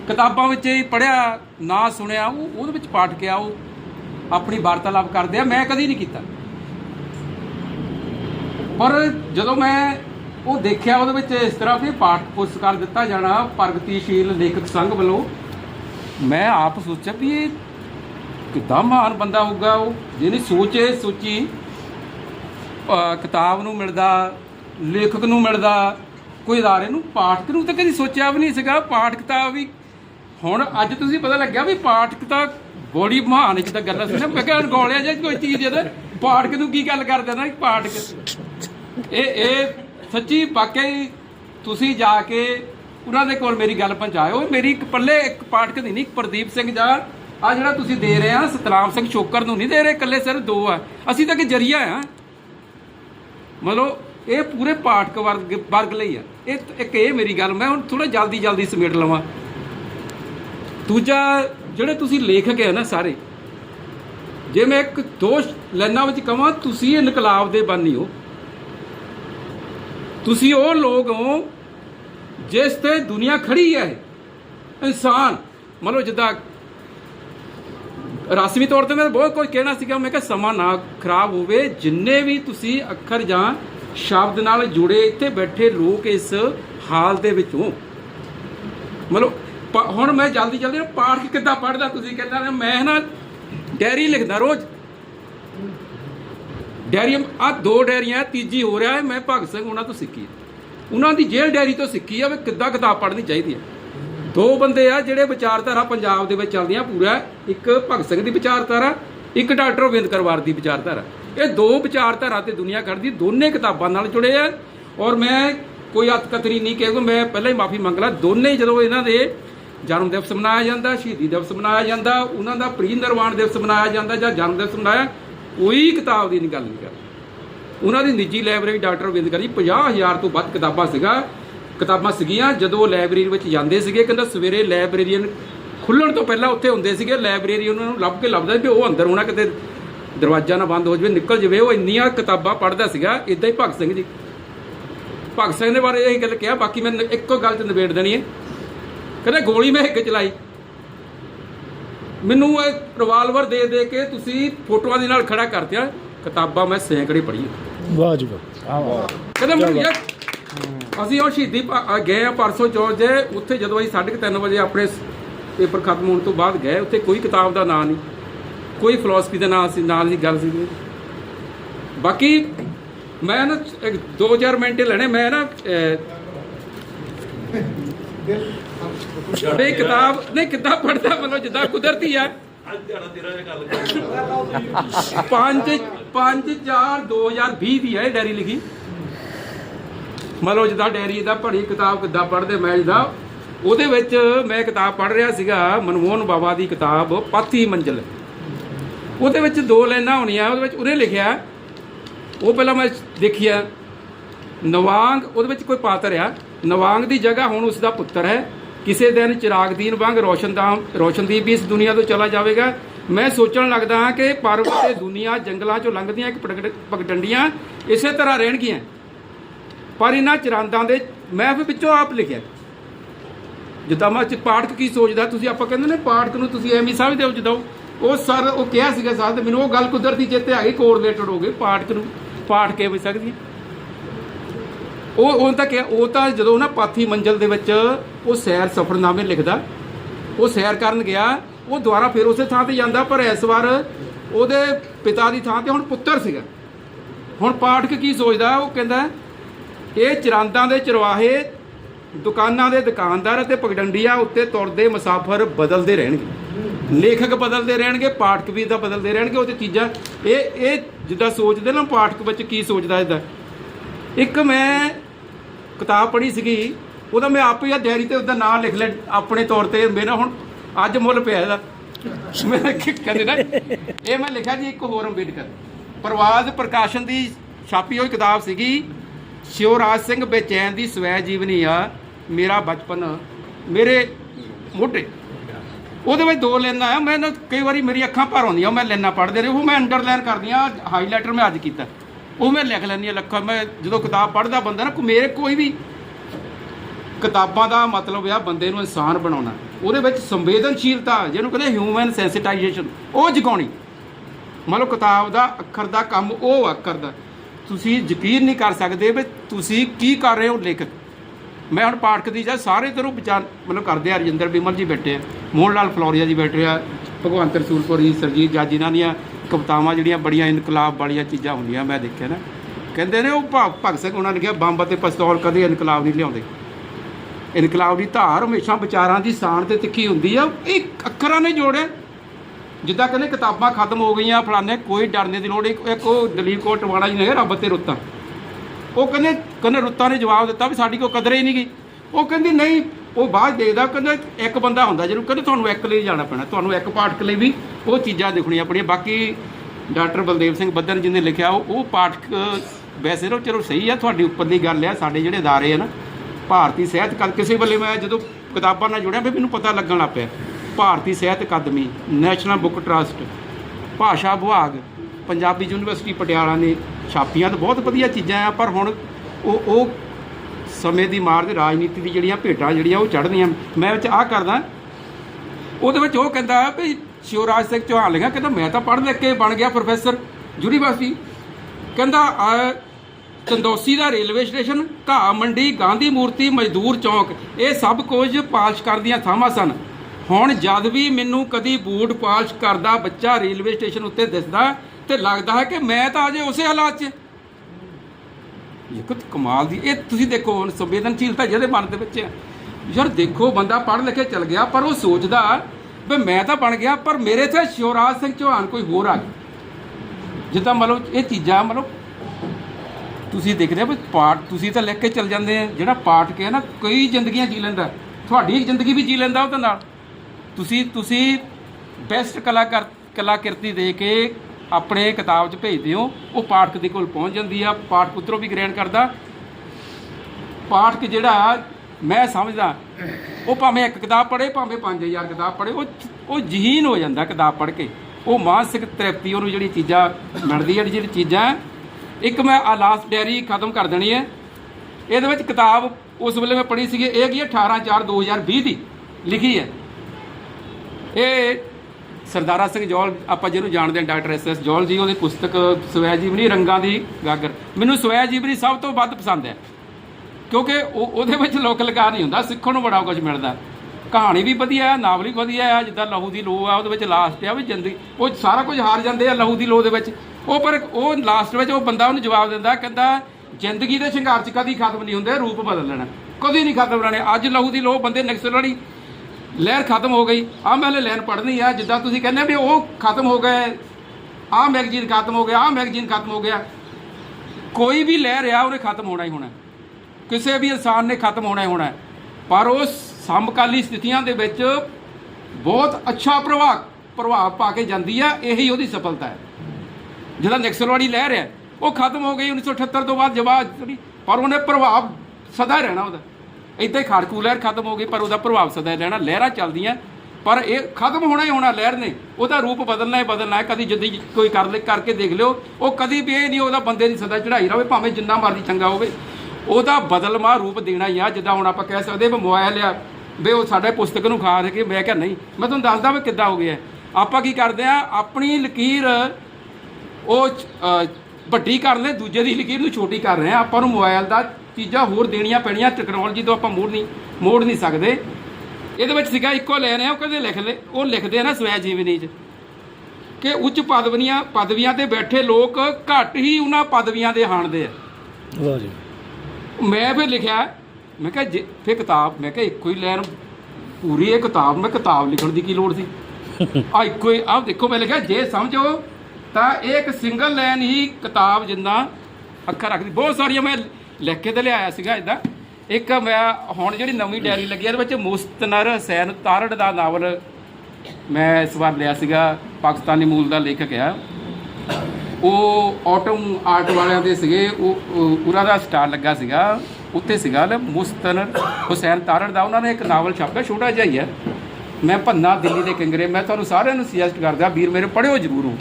ਕਿਤਾਬਾਂ ਵਿੱਚ ਹੀ ਪੜਿਆ ਨਾ ਸੁਣਿਆ, ਉਹ ਉਹਦੇ ਵਿੱਚ ਪਾਠ ਕੇ ਉਹ ਆਪਣੀ ਵਾਰਤਾਲਾਪ ਕਰਦੇ ਆ, ਮੈਂ ਕਦੀ ਨਹੀਂ ਕੀਤਾ। ਪਰ ਜਦੋਂ ਮੈਂ ਉਹ ਦੇਖਿਆ, ਉਹਦੇ ਵਿੱਚ ਇਸ ਤਰ੍ਹਾਂ ਵੀ ਪਾਠ ਪੁਰਸਕਾਰ ਦਿੱਤਾ ਜਾਣਾ ਪ੍ਰਗਤੀਸ਼ੀਲ ਲੇਖਕ ਸੰਘ ਵੱਲੋਂ ਮੈਂ ਆਪ ਸੋਚਿਆ ਵੀ ਇਹ ਕਿੱਦਾਂ ਮਹਾਨ ਬੰਦਾ ਹੋਊਗਾ ਉਹ, ਜਿਹਨੇ ਸੋਚੇ ਸੋਚੀ ਕਿਤਾਬ ਨੂੰ ਮਿਲਦਾ, ਲੇਖਕ ਨੂੰ ਮਿਲਦਾ, ਕੋਈ ਅਦਾਰੇ ਨੂੰ, ਪਾਠਕ ਨੂੰ ਤਾਂ ਕਦੀ ਸੋਚਿਆ ਵੀ ਨਹੀਂ ਸੀਗਾ, ਪਾਠਕ ਤਾਂ ਵੀ ਹੁਣ ਅੱਜ ਤੁਸੀਂ ਪਤਾ ਲੱਗਿਆ ਵੀ ਪਾਠਕ ਤਾਂ ਬੜੀ ਮਹਾਨ ਜਿੱਦਾਂ ਗੱਲਾਂ ਸੀ। ਨਾ ਮੈਂ ਕਿਹਾ ਗੋਲਿਆ ਜੇ ਕੋਈ ਚੀਜ਼ ਇਹਦੇ ਪਾਠਕ ਨੂੰ ਕੀ ਗੱਲ ਕਰ ਦੇਣਾ ਪਾਠਕ? ਇਹ ਇਹ ਸੱਚੀ ਵਾਕਈ ਤੁਸੀਂ ਜਾ ਕੇ ਉਹਨਾਂ ਦੇ ਕੋਲ ਮੇਰੀ ਗੱਲ ਪਹੁੰਚਾਇਓ। ਮੇਰੀ ਇੱਕ ਪੱਲੇ, ਇੱਕ ਪਾਠਕ ਦੀ ਨਹੀਂ, ਇੱਕ ਪ੍ਰਦੀਪ ਸਿੰਘ ਜਾ ਆ ਜਿਹੜਾ ਤੁਸੀਂ ਦੇ ਰਹੇ ਆ, ਸਤਨਾਮ ਸਿੰਘ ਸ਼ੋਕਰ ਨੂੰ ਨਹੀਂ ਦੇ ਰਹੇ, ਇਕੱਲੇ ਸਿਰ ਦੋ ਆ। ਅਸੀਂ ਤਾਂ ਕਿ ਜਰੀਆ ਆ। ਮਤਲਬ ਇਹ ਪੂਰੇ ਪਾਠਕ ਵਰਗ ਵਰਗ ਲਈ ਆ। ਇਹ ਇੱਕ ਇਹ ਮੇਰੀ ਗੱਲ, ਮੈਂ ਹੁਣ ਥੋੜਾ ਜਲਦੀ ਜਲਦੀ ਸਮੇਟ ਲਵਾਂ। ਦੂਜਾ, ਜਿਹੜੇ ਤੁਸੀਂ ਲੇਖਕ ਹੈ ਨਾ ਸਾਰੇ, ਜੇ ਮੈਂ ਇੱਕ ਦੋਸ਼ ਲਾਈਨਾਂ ਵਿੱਚ ਕਹਾਂ ਤੁਸੀਂ ਇਨਕਲਾਬ ਦੇ ਬਾਨੀ ਹੋ। ਤੁਸੀਂ ਉਹ ਲੋਕ ਹੋ ਜਿਸ ਤੇ ਦੁਨੀਆ ਖੜੀ ਹੈ, ਇਨਸਾਨ ਮਤਲਬ ਜਿੱਦਾਂ ਰਸਮੀ ਤੌਰ ਤੇ ਮੈਂ ਬਹੁਤ ਕੁਝ ਕਹਿਣਾ ਸੀਗਾ, ਮੈਂ ਕਿਹਾ ਸਮਾਂ ਨਾ ਖਰਾਬ ਹੋਵੇ, ਜਿੰਨੇ ਵੀ ਤੁਸੀਂ ਅੱਖਰ ਜਾਂ ਸ਼ਬਦ ਨਾਲ ਜੁੜੇ ਇੱਥੇ ਬੈਠੇ ਲੋਕ ਇਸ ਹਾਲ ਦੇ ਵਿੱਚ ਹੋ। ਮਤਲਬ ਹੁਣ ਮੈਂ ਜਲਦੀ ਜਲਦੀ ਪਾਠ ਕਿੱਦਾਂ ਪੜਦਾ ਤੁਸੀਂ ਕਹਿੰਦਾ ਮੈਂ ਨਾ ਡੈਰੀ ਲਿਖਦਾ ਰੋਜ਼। ਡੈਰੀ ਆ ਦੋ ਡੈਰੀਆਂ ਤੀਜੀ ਹੋ ਰਿਹਾ ਹੈ, ਮੈਂ ਭਗਤ ਸਿੰਘ ਉਹਨਾਂ ਤੋਂ ਸਿੱਖੀ ਉਹਨਾਂ ਦੀ ਜੇਲ੍ਹ ਡਾਇਰੀ ਤੋਂ ਸਿੱਖੀ ਆ ਵੀ ਕਿੱਦਾਂ ਕਿਤਾਬ ਪੜ੍ਹਨੀ ਚਾਹੀਦੀ ਹੈ ਦੋ ਬੰਦੇ ਆ ਜਿਹੜੇ ਵਿਚਾਰਧਾਰਾ ਪੰਜਾਬ ਦੇ ਵਿੱਚ ਚੱਲਦੀਆਂ ਪੂਰਾ, ਇੱਕ ਭਗਤ ਸਿੰਘ ਦੀ ਵਿਚਾਰਧਾਰਾ, ਇੱਕ ਡਾਕਟਰ ਅਰਵਿੰਦ ਦੀ ਵਿਚਾਰਧਾਰਾ। ਇਹ ਦੋ ਵਿਚਾਰਧਾਰਾ ਤੇ ਦੁਨੀਆ ਖੜਦੀ ਦੋਨੇ ਕਿਤਾਬਾਂ ਨਾਲ ਜੁੜੇ ਆ। ਔਰ ਮੈਂ ਕੋਈ ਅਤਕਤਰੀ ਨਹੀਂ ਕਹੇਗਾ ਮੈਂ ਪਹਿਲਾਂ ਹੀ ਮਾਫੀ ਮੰਗ ਲਾ, ਦੋਨੇ ਜਦੋਂ ਇਹਨਾਂ ਦੇ ਜਨਮ ਦਿਵਸ ਮਨਾਇਆ ਜਾਂਦਾ, ਸ਼ਹੀਦੀ ਦਿਵਸ ਮਨਾਇਆ ਜਾਂਦਾ, ਉਹਨਾਂ ਦਾ ਪ੍ਰੀ ਨਿਰਵਾਣ ਦਿਵਸ ਮਨਾਇਆ ਜਾਂਦਾ ਜਾਂ ਜਨਮ ਦਿਵਸ ਮਨਾਇਆ, ਕੋਈ ਕਿਤਾਬ ਦੀ ਨਹੀਂ ਗੱਲ ਨਹੀਂ ਕਰਦਾ। ਉਹਨਾਂ ਦੀ ਨਿੱਜੀ ਲਾਇਬ੍ਰੇਰੀ ਡਾਕਟਰ ਅਰਵਿੰਦ ਕਰੀ 50000 ਤੋਂ ਵੱਧ ਕਿਤਾਬਾਂ ਸੀਗਾ। ਕਿਤਾਬਾਂ ਸੀਗੀਆਂ, ਜਦੋਂ ਉਹ ਲਾਇਬ੍ਰੇਰੀ ਵਿੱਚ ਜਾਂਦੇ ਸੀਗੇ, ਕਹਿੰਦਾ ਸਵੇਰੇ ਲਾਇਬ੍ਰੇਰੀਅਨ ਖੁੱਲਣ ਤੋਂ ਪਹਿਲਾਂ ਉੱਥੇ ਹੁੰਦੇ ਸੀਗੇ, ਲਾਇਬ੍ਰੇਰੀ ਉਹਨਾਂ ਨੂੰ ਲੱਭ ਕੇ ਲੱਭਦਾ ਵੀ ਉਹ ਅੰਦਰ ਹੋਣਾ, ਕਿਤੇ ਦਰਵਾਜ਼ਾ ਨਾ ਬੰਦ ਹੋ ਜਾਵੇ, ਨਿਕਲ ਜਾਵੇ, ਉਹ ਇੰਨੀਆਂ ਕਿਤਾਬਾਂ ਪੜ੍ਹਦਾ ਸੀਗਾ ਇਦਾਂ ਹੀ ਭਗਤ ਸਿੰਘ ਜੀ। ਭਗਤ ਸਿੰਘ ਦੇ ਬਾਰੇ ਇਹ ਗੱਲ ਕਿਹਾ, ਬਾਕੀ ਮੈਂ ਇੱਕੋ ਗੱਲ ਚ ਨਿਬੇੜ ਦੇਣੀ ਹੈ। ਕਹਿੰਦਾ ਗੋਲੀ ਮੈਂ ਇੱਕ ਚਲਾਈ। ਮੈਨੂੰ ਇਹ ਰਿਵਾਲਵਰ ਦੇ ਦੇ ਕੇ ਤੁਸੀਂ ਫੋਟੋਆਂ ਦੇ ਨਾਲ ਖੜਾ ਕਰਤਿਆ ਕਿਤਾਬਾਂ ਮੈਂ ਸੈਂਕੜੇ ਪੜ੍ਹੀਆਂ। ਵਾਹ ਜੀ ਵਾਹ। ਕਹਿੰਦਾ ਮੈਨੂੰ ਯਾਰ ਅਸੀਂ ਉਹ ਸ਼ਹੀਦੀ ਪਾ- ਅ, ਗਏ ਆ ਪਰਸੋਂ ਉੱਥੇ ਜਦੋਂ ਅਸੀਂ 3:30 ਵਜੇ ਆਪਣੇ ਪੇਪਰ ਖਤਮ ਹੋਣ ਤੋਂ ਬਾਅਦ ਗਏ ਉੱਥੇ ਕੋਈ ਕਿਤਾਬ ਦਾ ਨਾਂ ਨਹੀਂ। ਕੋਈ ਫਿਲਾਸਫੀ ਦਾ ਨਾਂ ਸੀ ਨਾਲ ਦੀ ਗੱਲ ਸੀ ਬਾਕੀ ਮੈਂ ਨਾ ਇੱਕ 2000 ਮਿੰਟ ਹੀ ਲੈਣੇ ਮੈਂ ਨਾ ਅ, ਇਹ ਕਿਤਾਬ ਨਹੀਂ ਕਿੱਦਾਂ ਪੜਦਾ ਮਤਲਬ ਜਿੱਦਾਂ ਕੁਦਰਤੀ ਆ। ਪੰਜ ਪੰਜ ਚਾਰ 2020 ਦੀ ਹੈ ਇਹ ਲਿਖੀ। ਮੰਨ ਜਿੱਦਾਂ ਡੈਰੀ ਦਾ ਪੜ੍ਹੀ ਕਿਤਾਬ ਕਿੱਦਾਂ ਪੜ੍ਹਦੇ, ਮੈਂ ਜਿੱਦਾਂ ਉਹਦੇ ਵਿੱਚ ਮੈਂ ਕਿਤਾਬ ਪੜ੍ਹ ਰਿਹਾ ਸੀਗਾ, ਮਨਮੋਹਨ ਬਾਬਾ ਦੀ ਕਿਤਾਬ, ਪਾਥੀ ਮੰਜ਼ਲ। ਉਹਦੇ ਵਿੱਚ ਦੋ ਲਾਈਨਾਂ ਹੋਣੀਆਂ, ਉਹਦੇ ਵਿੱਚ ਉਹਨੇ ਲਿਖਿਆ, ਉਹ ਪਹਿਲਾਂ ਮੈਂ ਦੇਖਿਆ ਨਵਾਂਗ, ਉਹਦੇ ਵਿੱਚ ਕੋਈ ਪਾਤਰ ਆ। ਨਵਾਂਗ ਦੀ ਜਗ੍ਹਾ ਹੁਣ ਉਸ ਦਾ ਪੁੱਤਰ ਹੈ। ਕਿਸੇ ਦਿਨ ਚਿਰਾਗਦੀਨ ਵਾਂਗ ਰੋਸ਼ਨਦਾਮ ਰੋਸ਼ਨਦੀਪ ਵੀ ਇਸ ਦੁਨੀਆ ਤੋਂ ਚਲਾ ਜਾਵੇਗਾ। ਮੈਂ ਸੋਚਣ ਲੱਗਦਾ ਹਾਂ ਕਿ ਪਰਵਤ ਤੇ ਦੁਨੀਆ ਜੰਗਲਾਂ ਚੋਂ ਲੰਘਦੀਆਂ ਇੱਕ ਪਗਡ- ਪਗਡੰਡੀਆਂ ਇਸੇ ਤਰ੍ਹਾਂ ਰਹਿਣਗੀਆਂ। ਪਰ ਇਹਨਾਂ ਚਰਾਂਦਾਂ ਦੇ ਮੈਂ ਫਿਰ ਵਿੱਚੋਂ ਆਪ ਲਿਖਿਆ। ਜਿੱਦਾਂ ਮੈਂ ਪਾਠਕ ਕੀ ਸੋਚਦਾ, ਤੁਸੀਂ ਆਪਾਂ ਕਹਿੰਦੇ ਨੇ ਪਾਠਕ ਨੂੰ ਤੁਸੀਂ ਐਵੇਂ ਸਮਝਦੇ ਹੋ ਜਦੋਂ ਉਹ- ਸਰ ਉਹ ਕਿਹਾ ਸੀਗਾ ਸਰ ਤੇ ਮੈਨੂੰ ਉਹ ਗੱਲ ਕੁਦਰਤੀ ਚੇਤੇ ਆ ਗਈ ਕੋਰਿਲੇਟਡ ਹੋ ਗਈ ਪਾਠਕ ਨੂੰ ਪਾਠ ਕੇ ਵੀ ਸਕਦੀ ਹੈ। ਉਹ ਉਹ ਤਾਂ ਕਿਹਾ, ਉਹ ਤਾਂ ਜਦੋਂ ਨਾ ਪਾਥੀ ਮੰਜ਼ਲ ਦੇ ਵਿੱਚ ਉਹ ਸੈਰ ਸਫਰਨਾਮੇ ਲਿਖਦਾ, ਉਹ ਸੈਰ ਕਰਨ ਗਿਆ, ਉਹ ਦੁਬਾਰਾ ਫਿਰ ਉਸੇ ਥਾਂ ਤੇ ਜਾਂਦਾ, ਪਰ ਇਸ ਵਾਰ ਉਹਦੇ ਪਿਤਾ ਦੀ ਥਾਂ ਤੇ ਹੁਣ ਪੁੱਤਰ ਸੀਗਾ। ਹੁਣ ਪਾਠਕ ਕੀ ਸੋਚਦਾ, ਉਹ ਕਹਿੰਦਾ, ਇਹ ਚਰਾਂਦਾਂ ਦੇ ਚਰਵਾਹੇ ਦੁਕਾਨਾਂ ਦੇ ਦੁਕਾਨਦਾਰ ਅਤੇ ਪਗਡੰਡੀਆਂ ਉੱਤੇ ਤੁਰਦੇ ਮੁਸਾਫਰ ਬਦਲਦੇ ਰਹਿਣਗੇ। ਲੇਖਕ ਬਦਲਦੇ ਰਹਿਣਗੇ, ਪਾਠਕ ਵੀ ਤਾਂ ਬਦਲਦੇ ਰਹਿਣਗੇ, ਉਹ ਤੇ ਚੀਜ਼ਾਂ, ਇਹ ਇਹ ਜਿੱਦਾਂ ਸੋਚਦੇ ਨਾ ਪਾਠਕ ਵਿੱਚ ਕੀ ਸੋਚਦਾ ਇਹਦਾ। ਇੱਕ ਮੈਂ ਕਿਤਾਬ ਪੜ੍ਹੀ ਸੀਗੀ, ਉਹਦਾ ਮੈਂ ਆਪ ਹੀ ਆ ਡੈਰੀ ਤੇ ਉਹਦਾ ਨਾਮ ਲਿਖ ਲੈ ਆਪਣੇ ਤੌਰ ਤੇ ਮੇਰਾ ਹੁਣ ਅੱਜ ਮੁੱਲ ਪਿਆ ਇਹਦਾ। ਮੈਂ ਕਹਿੰਦੇ ਨਾ, ਇਹ ਮੈਂ ਲਿਖਿਆ ਜੀ ਇੱਕ ਹੋਰ ਅੰਬੇਡਕਰ। ਪ੍ਰਵਾਜ਼ ਪ੍ਰਕਾਸ਼ਨ ਦੀ ਛਾਪੀ ਹੋਈ ਕਿਤਾਬ ਸੀਗੀ, ਸ਼ਿਵਰਾਜ ਸਿੰਘ ਬੇਚੈਨ ਦੀ ਸਵੈ ਜੀਵਨੀ ਆ, ਮੇਰਾ ਬਚਪਨ, ਮੇਰੇ ਮੋਢੇ। ਉਹਦੇ ਵਿੱਚ ਦੋ ਲਾਈਨਾਂ ਆ, ਮੈਂ ਨਾ ਕਈ ਵਾਰੀ ਮੇਰੀ ਅੱਖਾਂ ਭਰ ਆਉਂਦੀਆਂ, ਉਹ ਮੈਂ ਲਾਈਨਾਂ ਪੜ੍ਹਦੇ ਰਹੇ ਉਹ ਮੈਂ ਅੰਡਰਲਾਈਨ ਕਰਦੀਆਂ ਹਾਈਲਾਈਟਰ ਮੈਂ ਅੱਜ ਕੀਤਾ। ਉਹ ਮੈਂ ਲਿਖ ਲੈਂਦੀ ਆ ਲੱਖਾਂ। ਮੈਂ ਜਦੋਂ ਕਿਤਾਬ ਪੜ੍ਹਦਾ ਬੰਦਾ ਨਾ, ਕੋ- ਮੇਰੇ ਕੋਈ ਵੀ ਕਿਤਾਬਾਂ ਦਾ ਮਤਲਬ ਆ ਬੰਦੇ ਨੂੰ ਇਨਸਾਨ ਬਣਾਉਣਾ। ਉਹਦੇ ਵਿੱਚ ਸੰਵੇਦਨਸ਼ੀਲਤਾ, ਜਿਹਨੂੰ ਕਹਿੰਦੇ ਹਿਊਮਨ ਸੈਂਸਿਟਾਈਜੇਸ਼ਨ ਉਹ ਜਗਾਉਣੀ। ਮੰਨ ਲਓ ਕਿਤਾਬ ਦਾ ਅੱਖਰ ਦਾ ਕੰਮ ਉਹ ਆ ਅੱਖਰ ਦਾ। ਤੁਸੀਂ ਯਕੀਨ ਨਹੀਂ ਕਰ ਸਕਦੇ ਵੀ ਤੁਸੀਂ ਕੀ ਕਰ ਰਹੇ ਹੋ, ਲੇਖਕ। ਮੈਂ ਹੁਣ ਪਾਠਕ ਦੀ ਜਾਂ ਸਾਰੇ ਤਰ੍ਹਾਂ ਵਿਚਾਰ ਮਤਲਬ ਕਰਦੇ ਆ, ਰਜਿੰਦਰ ਬਿਮਲ ਜੀ ਬੈਠੇ ਆ ਮੋਹਨ ਲਾਲ ਫਲੋਰੀਆ ਜੀ ਬੈਠੇ ਆ, ਭਗਵੰਤ ਰਸੂਲਪੁਰੀ ਸਰਜੀਤ ਜੱਜ ਇਹਨਾਂ ਦੀਆਂ ਕਵਿਤਾਵਾਂ ਜਿਹੜੀਆਂ ਬੜੀਆਂ ਇਨਕਲਾਬ ਵਾਲੀਆਂ ਚੀਜ਼ਾਂ ਹੁੰਦੀਆਂ, ਮੈਂ ਦੇਖਿਆ ਨਾ। ਕਹਿੰਦੇ ਨੇ ਉਹ ਭ- ਭਗਤ ਸਿੰਘ ਉਹਨਾਂ ਨੇ ਕਿਹਾ, ਬੰਬ ਅਤੇ ਪਿਸਤੌਲ ਕਦੇ ਇਨਕਲਾਬ ਨਹੀਂ ਲਿਆਉਂਦੇ। ਇਨਕਲਾਬ ਦੀ ਧਾਰ ਹਮੇਸ਼ਾ ਵਿਚਾਰਾਂ ਦੀ ਸਾਣ ਤੇ ਤਿੱਖੀ ਹੁੰਦੀ ਆ, ਇਹ ਅੱਖਰਾਂ ਨੇ ਜੋੜਿਆ। ਜਿੱਦਾਂ ਕਹਿੰਦੇ ਕਿਤਾਬਾਂ ਖਤਮ ਹੋ ਗਈਆਂ, ਫਲਾਣੇ ਕੋਈ ਡਰਨੇ ਦੀ ਲੋੜ, ਇੱਕ ਉਹ ਦਲੀਪ ਕੌਰ ਟਵਾਣਾ ਜੀ ਨੇ ਰੱਬ ਤੇ ਰੁੱਤਾਂ। ਉਹ ਕਹਿੰਦੇ ਕਹਿੰਦੇ ਰੁੱਤਾਂ ਨੇ ਜਵਾਬ ਦਿੱਤਾ ਵੀ ਸਾਡੀ ਕੋਈ ਕਦਰ ਹੀ ਨਹੀਂ ਗਈ ਉਹ ਕਹਿੰਦੀ, ਨਹੀਂ ਉਹ ਬਾਅਦ ਦੇਖਦਾ ਕਹਿੰਦਾ ਇੱਕ ਬੰਦਾ ਹੁੰਦਾ ਜਿਹਨੂੰ ਕਹਿੰਦੇ ਤੁਹਾਨੂੰ ਇੱਕ ਲਈ ਜਾਣਾ ਪੈਣਾ, ਤੁਹਾਨੂੰ ਇੱਕ ਪਾਠਕ ਲਈ ਵੀ ਉਹ ਚੀਜ਼ਾਂ ਦਿਖਣੀਆਂ ਆਪਣੀਆਂ ਬਾਕੀ ਡਾਕਟਰ ਬਲਦੇਵ ਸਿੰਘ ਬੱਦਨ ਜੀ ਨੇ ਲਿਖਿਆ, ਉਹ ਉਹ ਪਾਠਕ ਵੈਸੇ ਤਾਂ ਚਲੋ ਸਹੀ ਆ, ਤੁਹਾਡੀ ਉੱਪਰ ਦੀ ਗੱਲ ਆ, ਸਾਡੇ ਜਿਹੜੇ ਅਦਾਰੇ ਆ ਨਾ, ਭਾਰਤੀ ਸਾਹਿਤ ਕਦ ਕਿਸੇ ਵੇਲੇ ਮੈਂ ਜਦੋਂ ਕਿਤਾਬਾਂ ਨਾਲ ਜੁੜਿਆ ਵੀ ਮੈਨੂੰ ਪਤਾ ਲੱਗਣ ਲੱਗ ਪਿਆ, ਭਾਰਤੀ ਸਾਹਿਤ ਅਕਾਦਮੀ ਨੈਸ਼ਨਲ ਬੁੱਕ ਟਰਸਟ, ਭਾਸ਼ਾ ਵਿਭਾਗ, ਪੰਜਾਬੀ ਯੂਨੀਵਰਸਿਟੀ ਪਟਿਆਲਾ ਨੇ ਛਾਪੀਆਂ, ਤਾਂ ਬਹੁਤ ਵਧੀਆ ਚੀਜ਼ਾਂ ਆ, ਪਰ ਹੁਣ ਉਹ ਉਹ ਸਮੇਂ ਦੀ ਮਾਰ ਤੇ ਰਾਜਨੀਤੀ ਦੀ ਜਿਹੜੀਆਂ ਭੇਟਾਂ ਜਿਹੜੀਆਂ ਉਹ ਚੜ੍ਹਦੀਆਂ ਮੈਂ ਵਿੱਚ ਆਹ ਕਰਦਾ। ਉਹਦੇ ਵਿੱਚ ਉਹ ਕਹਿੰਦਾ ਵੀ ਸ਼ਿਵਰਾਜ ਸਿੰਘ ਚੌਹਾਨ ਲਿਖਿਆ ਕਹਿੰਦਾ ਮੈਂ ਤਾਂ ਪੜ੍ਹ ਲਿਖ ਕੇ ਬਣ ਗਿਆ ਪ੍ਰੋਫੈਸਰ ਯੂਨੀਵਰਸਿਟੀ। ਕਹਿੰਦਾ ਅਹ, ਚੰਦੋਸੀ ਦਾ ਰੇਲਵੇ ਸਟੇਸ਼ਨ ਘਾ ਮੰਡੀ ਗਾਂਧੀ ਮੂਰਤੀ ਮਜ਼ਦੂਰ ਚੌਂਕ ਇਹ ਸਭ ਕੁਝ ਪਾਲਿਸ਼ ਕਰਦੀਆਂ ਥਾਵਾਂ ਸਨ। ਹੁਣ ਜਦ ਵੀ ਮੈਨੂੰ ਕਦੀ ਬੂਟ ਪਾਲਿਸ਼ ਕਰਦਾ ਬੱਚਾ ਰੇਲਵੇ ਸਟੇਸ਼ਨ ਉੱਤੇ ਦਿਸਦਾ ਤੇ ਲੱਗਦਾ ਹੈ ਕਿ ਮੈਂ ਤਾਂ ਅਜੇ ਉਸੇ ਹਾਲਾਤ 'ਚ। ਇਹ ਕਮਾਲ ਦੀ, ਇਹ ਤੁਸੀਂ ਦੇਖੋ ਹੁਣ ਸੰਵੇਦਨਸ਼ੀਲਤਾ ਜਿਹਦੇ ਮਨ ਦੇ ਵਿੱਚ ਹੈ ਯਾਰ ਦੇਖੋ, ਬੰਦਾ ਪੜ੍ਹ ਲਿਖੇ ਚਲ ਗਿਆ, ਪਰ ਉਹ ਸੋਚਦਾ ਵੀ ਮੈਂ ਤਾਂ ਬਣ ਗਿਆ, ਪਰ ਮੇਰੇ ਤੇ ਸ਼ਿਵਰਾਜ ਸਿੰਘ ਚੌਹਾਨ ਕੋਈ ਹੋਰ ਆ ਗਿਆ। ਜਿੱਦਾਂ ਮਤਲਬ ਇਹ ਚੀਜ਼ਾਂ ਮਤਲਬ ਤੁਸੀਂ ਦੇਖਦੇ ਹੋ ਵੀ ਪਾਠ, ਤੁਸੀਂ ਤਾਂ ਲਿਖ ਕੇ ਚਲ ਜਾਂਦੇ ਆ। ਜਿਹੜਾ ਪਾਠ ਕੇ ਨਾ, ਕਈ ਜ਼ਿੰਦਗੀਆਂ ਜੀ ਲੈਂਦਾ। ਤੁਹਾਡੀ ਇੱਕ ਜ਼ਿੰਦਗੀ ਵੀ ਜੀ ਲੈਂਦਾ ਉਹਦੇ ਨਾਲ। ਤੁਸੀਂ ਤੁਸੀਂ ਬੈਸਟ ਕਲਾਕਾਰ, ਕਲਾਕਿਰਤੀ ਦੇ ਕੇ ਆਪਣੇ ਕਿਤਾਬ 'ਚ ਭੇਜਦੇ ਹੋ, ਉਹ ਪਾਠਕ ਦੇ ਕੋਲ ਪਹੁੰਚ ਜਾਂਦੀ ਆ, ਪਾਠਕ ਉਧਰੋਂ ਵੀ ਗ੍ਰਹਿਣ ਕਰਦਾ। ਪਾਠਕ ਜਿਹੜਾ, ਮੈਂ ਸਮਝਦਾ, ਉਹ ਭਾਵੇਂ ਇੱਕ ਕਿਤਾਬ ਪੜ੍ਹੇ, ਭਾਵੇਂ 5000 ਕਿਤਾਬ ਪੜ੍ਹੇ, ਉਹ ਉਹ ਜਹੀਨ ਹੋ ਜਾਂਦਾ ਕਿਤਾਬ ਪੜ੍ਹ ਕੇ। ਉਹ ਮਾਨਸਿਕ ਤ੍ਰਿਪਤੀ, ਉਹਨੂੰ ਜਿਹੜੀ ਚੀਜ਼ਾਂ ਮਿਲਦੀ ਹੈ ਜਿਹੜੀ ਚੀਜ਼ਾਂ, ਇੱਕ ਮੈਂ ਆ ਲਾਸਟ ਡਾਇਰੀ ਖਤਮ ਕਰ ਦੇਣੀ ਹੈ ਇਹਦੇ ਵਿੱਚ ਕਿਤਾਬ ਉਸ ਵੇਲੇ ਮੈਂ ਪੜ੍ਹੀ ਸੀਗੀ, ਇਹ ਕੀ ਹੈ 18 4 2020 ਦੀ, ਲਿਖੀ ਹੈ ਇਹ ਸਰਦਾਰਾ ਸਿੰਘ ਜੌਲ, ਆਪਾਂ ਜਿਹਨੂੰ ਜਾਣਦੇ ਹਾਂ, ਡਾਕਟਰ ਐਸ ਐਸ ਜੋਲ ਜੀ, ਉਹਦੀ ਪੁਸਤਕ ਸਵੈ ਜੀਵਨੀ ਰੰਗਾਂ ਦੀ ਗਾਗਰ। ਮੈਨੂੰ ਸਵੈ ਜੀਵਨੀ ਸਭ ਤੋਂ ਵੱਧ ਪਸੰਦ ਹੈ। ਕਿਉਂਕਿ ਉਹ, ਉਹਦੇ ਵਿੱਚ ਲੋਕ ਲਗਾ ਨਹੀਂ ਹੁੰਦਾ, ਸਿੱਖਣ ਨੂੰ ਬੜਾ ਕੁਝ ਮਿਲਦਾ। ਕਹਾਣੀ ਵੀ ਵਧੀਆ ਹੈ, ਨਾਵਲ ਵੀ ਵਧੀਆ ਹੈ, ਜਿੱਦਾਂ ਲਹੂ ਦੀ ਲੋ ਆ, ਉਹਦੇ ਵਿੱਚ ਲਾਸਟ ਆ ਵੀ ਜ਼ਿੰਦਗੀ ਉਹ ਸਾਰਾ ਕੁਝ ਹਾਰ ਜਾਂਦੇ ਆ ਲਹੂ ਦੀ ਲੋ ਦੇ ਵਿੱਚ। ਉਹ ਪਰ ਉਹ ਲਾਸਟ ਵਿੱਚ ਉਹ ਬੰਦਾ ਉਹਨੂੰ ਜਵਾਬ ਦਿੰਦਾ, ਕਹਿੰਦਾ, ਜ਼ਿੰਦਗੀ ਦੇ ਸੰਘਰਸ਼ ਕਦੀ ਖਤਮ ਨਹੀਂ ਹੁੰਦੇ, ਰੂਪ ਬਦਲ ਲੈਣਾ। ਕਦੀ ਨਹੀਂ ਖਤਮ ਰਹਿਣੇ। ਅੱਜ ਲਹੂ ਦੀ ਲੋਹ ਬੰਦੇ ਨਕਸਲ ਲਹਿਰ ਖਤਮ ਹੋ ਗਈ। ਆ ਮੈਂ ਹਲੇ ਲਾਈਨ ਪੜ੍ਹਨੀ ਆ, ਜਿੱਦਾਂ ਤੁਸੀਂ ਕਹਿੰਦੇ ਵੀ ਉਹ ਖਤਮ ਹੋ ਗਏ। ਆ ਮੈਗਜ਼ੀਨ ਖਤਮ ਹੋ ਗਿਆ ਆ ਮੈਗਜ਼ੀਨ ਖਤਮ ਹੋ ਗਿਆ। ਕੋਈ ਵੀ ਲਹਿਰ ਆ, ਉਹਨੇ ਖਤਮ ਹੋਣਾ ਹੀ ਹੋਣਾ। ਕਿਸੇ ਵੀ ਇਨਸਾਨ ਨੇ ਖਤਮ ਹੋਣਾ ਹੀ ਹੋਣਾ। ਪਰ ਉਹ ਸਮਕਾਲੀ ਸਥਿਤੀਆਂ ਦੇ ਵਿੱਚ ਬਹੁਤ ਅੱਛਾ ਪ੍ਰਭਾਵ ਪ੍ਰਭਾਵ ਪਾ ਕੇ ਜਾਂਦੀ ਆ, ਇਹੀ ਉਹਦੀ ਸਫਲਤਾ ਹੈ। ਜਿਹੜਾ ਨਕਸਲਵਾੜੀ ਲਹਿਰ ਹੈ, ਉਹ ਖਤਮ ਹੋ ਗਈ 1978 ਤੋਂ ਬਾਅਦ ਜਵਾਬ, ਪਰ ਉਹਨੇ ਪ੍ਰਭਾਵ ਸਦਾ ਰਹਿਣਾ ਉਹਦਾ। ਇੱਦਾਂ ਹੀ ਖਾੜਕੂ ਲਹਿਰ ਖਤਮ ਹੋ ਗਈ ਪਰ ਉਹਦਾ ਪ੍ਰਭਾਵ ਸਦਾ ਹੀ ਰਹਿਣਾ, ਲਹਿਰਾਂ ਚੱਲਦੀਆਂ। ਪਰ ਇਹ ਖਤਮ ਹੋਣਾ ਹੀ ਹੋਣਾ, ਲਹਿਰ ਨੇ। ਉਹਦਾ ਰੂਪ ਬਦਲਣਾ ਹੀ ਬਦਲਣਾ ਹੈ, ਕਦੀ ਜਿੱਦੀ ਕੋਈ ਕਰ ਲੈ, ਕਰਕੇ ਦੇਖ ਲਿਓ। ਉਹ ਕਦੀ ਵੀ ਇਹ ਨਹੀਂ ਉਹਦਾ ਬੰਦੇ ਦੀ ਸਦਾ ਚੜਾਈ ਰਹੇ ਭਾਵੇਂ ਜਿੰਨਾ ਮਰਜ਼ੀ ਚੰਗਾ ਹੋਵੇ। ਉਹਦਾ ਬਦਲਮਾ ਰੂਪ ਦੇਣਾ ਹੀ ਆ, ਜਿੱਦਾਂ ਹੁਣ ਆਪਾਂ ਕਹਿ ਸਕਦੇ ਵੀ ਮੋਬਾਈਲ ਆ, ਵੀ ਉਹ ਸਾਡੇ ਪੁਸਤਕ ਨੂੰ ਖਾ ਰਹੇ ਮੈਂ ਕਿਹਾ ਨਹੀਂ, ਮੈਂ ਤੁਹਾਨੂੰ ਦੱਸਦਾ ਵੀ ਕਿੱਦਾਂ ਹੋ ਗਿਆ। ਆਪਾਂ ਕੀ ਕਰਦੇ ਆ ਆਪਣੀ ਲਕੀਰ ਉਹ ਚ- ਵੱਡੀ ਕਰ ਲੈ, ਦੂਜੇ ਦੀ ਲਕੀਰ ਨੂੰ ਛੋਟੀ ਕਰ ਰਹੇ ਆ ਆਪਾਂ ਨੂੰ ਮੋਬਾਈਲ ਦਾ ਚੀਜ਼ਾਂ ਹੋਰ ਦੇਣੀਆਂ ਪੈਣੀਆਂ ਟੈਕਨੋਲੋਜੀ ਤੋਂ ਆਪਾਂ ਮੋੜ ਨਹੀਂ ਮੋੜ ਨਹੀਂ ਸਕਦੇ। ਇਹਦੇ ਵਿੱਚ ਸੀਗਾ ਇੱਕੋ ਲੈ ਰਹੇ ਆ ਉਹ ਕਹਿੰਦੇ ਲਿਖ ਲੈ ਉਹ ਲਿਖਦੇ ਆ ਨਾ ਸਵੈ ਜੀਵਨੀ 'ਚ ਕਿ ਉੱਚ ਪਦਵੀਆਂ ਪਦਵੀਆਂ ਤੇ ਬੈਠੇ ਲੋਕ ਘੱਟ ਹੀ ਉਹਨਾਂ ਪਦਵੀਆਂ ਦੇ ਹਾਣਦੇ ਆ। ਵਾਹ ਜੀ। ਮੈਂ ਫਿਰ ਲਿਖਿਆ ਮੈਂ ਕਿਹਾ ਜੇ ਫਿਰ ਕਿਤਾਬ ਮੈਂ ਕਿਹਾ ਇੱਕੋ ਹੀ ਲਾਈਨ ਪੂਰੀ ਇਹ ਕਿਤਾਬ ਮੈਂ ਕਿਤਾਬ ਲਿਖਣ ਦੀ ਕੀ ਲੋੜ ਸੀ? ਆ ਇੱਕੋ ਹੀ ਆਹ ਦੇਖੋ ਮੈਂ ਲਿਖਿਆ ਜੇ ਸਮਝੋ ਤਾਂ ਇਹ ਇੱਕ ਸਿੰਗਲ ਲਾਈਨ ਹੀ ਕਿਤਾਬ ਜਿੰਨਾ ਅੱਖਰ ਰੱਖਦੀ। ਬਹੁਤ ਸਾਰੀਆਂ ਮੈਂ ਲਿਖ ਕੇ ਤੇ ਲਿਆਇਆ ਸੀਗਾ ਇਦਾਂ ਇੱਕ ਮੈਂ ਹੁਣ ਜਿਹੜੀ ਨਵੀਂ ਡਾਇਰੀ ਲੱਗੀ ਆ, ਇਹਦੇ ਵਿੱਚ ਮੁਸਤਨਰ ਹੁਸੈਨ ਤਾਰੜ ਦਾ ਨਾਵਲ ਮੈਂ ਇਸ ਵਾਰ ਲਿਆ ਸੀਗਾ ਪਾਕਿਸਤਾਨੀ ਮੂਲ ਦਾ ਲੇਖਕ ਆ। ਉਹ ਆਟਮ ਆਰਟ ਵਾਲਿਆਂ ਦੇ ਸੀਗੇ ਉਹ ਉਹਨਾਂ ਦਾ ਸਟਾਰ ਲੱਗਾ ਸੀਗਾ ਉੱਤੇ ਸੀਗਾ ਮੁਸਤਨਰ ਹੁਸੈਨ ਤਾਰੜ ਦਾ। ਉਹਨਾਂ ਨੇ ਇੱਕ ਨਾਵਲ ਛਾਪਿਆ ਛੋਟਾ ਜਿਹਾ ਹੀ ਹੈ ਮੈਂ ਭੰਨਾ ਦਿੱਲੀ ਦੇ ਕਿੰਗਰੇ ਮੈਂ ਤੁਹਾਨੂੰ ਸਾਰਿਆਂ ਨੂੰ ਸੁਜੈਸਟ ਕਰਦਾ ਵੀਰ ਮੇਰੇ ਪੜਿਓ ਜ਼ਰੂਰ ਹੋ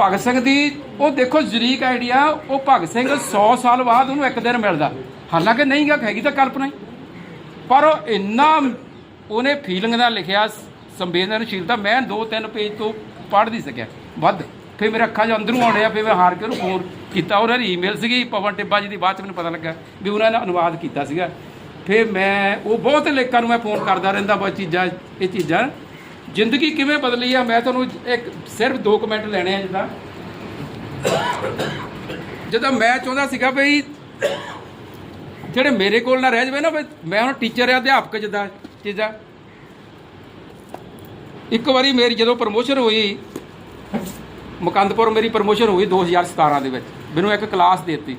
ਭਗਤ ਸਿੰਘ ਦੀ, ਉਹ ਦੇਖੋ ਜ਼ਰੀਕ ਆਈਡੀਆ ਉਹ ਭਗਤ ਸਿੰਘ 100 ਸਾਲ ਬਾਅਦ ਉਹਨੂੰ ਇੱਕ ਦਿਨ ਮਿਲਦਾ। ਹਾਲਾਂਕਿ ਨਹੀਂ ਗਾ, ਹੈਗੀ ਤਾਂ ਕਲਪਨਾ ਹੀ। ਪਰ ਉਹ ਇੰਨਾ ਉਹਨੇ ਫੀਲਿੰਗ ਨਾਲ ਲਿਖਿਆ, ਸੰਵੇਦਨਸ਼ੀਲਤਾ ਮੈਂ ਦੋ ਤਿੰਨ ਪੇਜ ਤੋਂ ਪੜ੍ਹ ਨਹੀਂ ਸਕਿਆ। ਵੱਧ। ਫਿਰ ਮੇਰੇ ਅੱਖਾਂ 'ਚ ਅੰਦਰੋਂ ਆਉਣੇ ਆ, ਫਿਰ ਮੈਂ ਹਾਰ ਕੇ ਉਹਨੂੰ ਫੋਨ ਕੀਤਾ। ਉਹਨਾਂ ਦੀ ਈਮੇਲ ਸੀਗੀ, ਪਵਨ ਟਿੱਬਾ ਜੀ ਦੀ। ਬਾਅਦ ਚ ਮੈਨੂੰ ਪਤਾ ਲੱਗਾ ਵੀ ਉਹਨਾਂ ਨੇ ਅਨੁਵਾਦ ਕੀਤਾ ਸੀਗਾ। ਫਿਰ ਮੈਂ, ਉਹ ਬਹੁਤ ਲੇਖਕਾਂ ਨੂੰ ਮੈਂ ਫੋਨ ਕਰਦਾ ਰਹਿੰਦਾ ਬਹੁਤ ਚੀਜ਼ਾਂ, ਇਹ ਚੀਜ਼ਾਂ। ਜ਼ਿੰਦਗੀ ਕਿਵੇਂ ਬਦਲੀ ਆ? ਮੈਂ ਤੁਹਾਨੂੰ ਇੱਕ ਸਿਰਫ ਦੋ ਕਮੈਂਟ ਲੈਣੇ ਆ ਜਿੱਦਾਂ। ਜਦੋਂ ਮੈਂ ਚਾਹੁੰਦਾ ਸੀਗਾ ਵੀ ਜਿਹੜੇ ਮੇਰੇ ਕੋਲ ਨਾ ਰਹਿ ਜਵੇ ਨਾ, ਵੀ ਮੈਂ ਹੁਣ ਟੀਚਰ ਆ, ਅਧਿਆਪਕ ਜਿੱਦਾਂ ਚੀਜ਼ਾਂ। ਇੱਕ ਵਾਰੀ ਮੇਰੀ ਜਦੋਂ ਪ੍ਰਮੋਸ਼ਨ ਹੋਈ, ਮੁਕੰਦਪੁਰ ਮੇਰੀ ਪ੍ਰਮੋਸ਼ਨ ਹੋਈ 2017 ਦੇ ਵਿੱਚ। ਮੈਨੂੰ ਇੱਕ ਕਲਾਸ ਦੇ ਦਿੱਤੀ।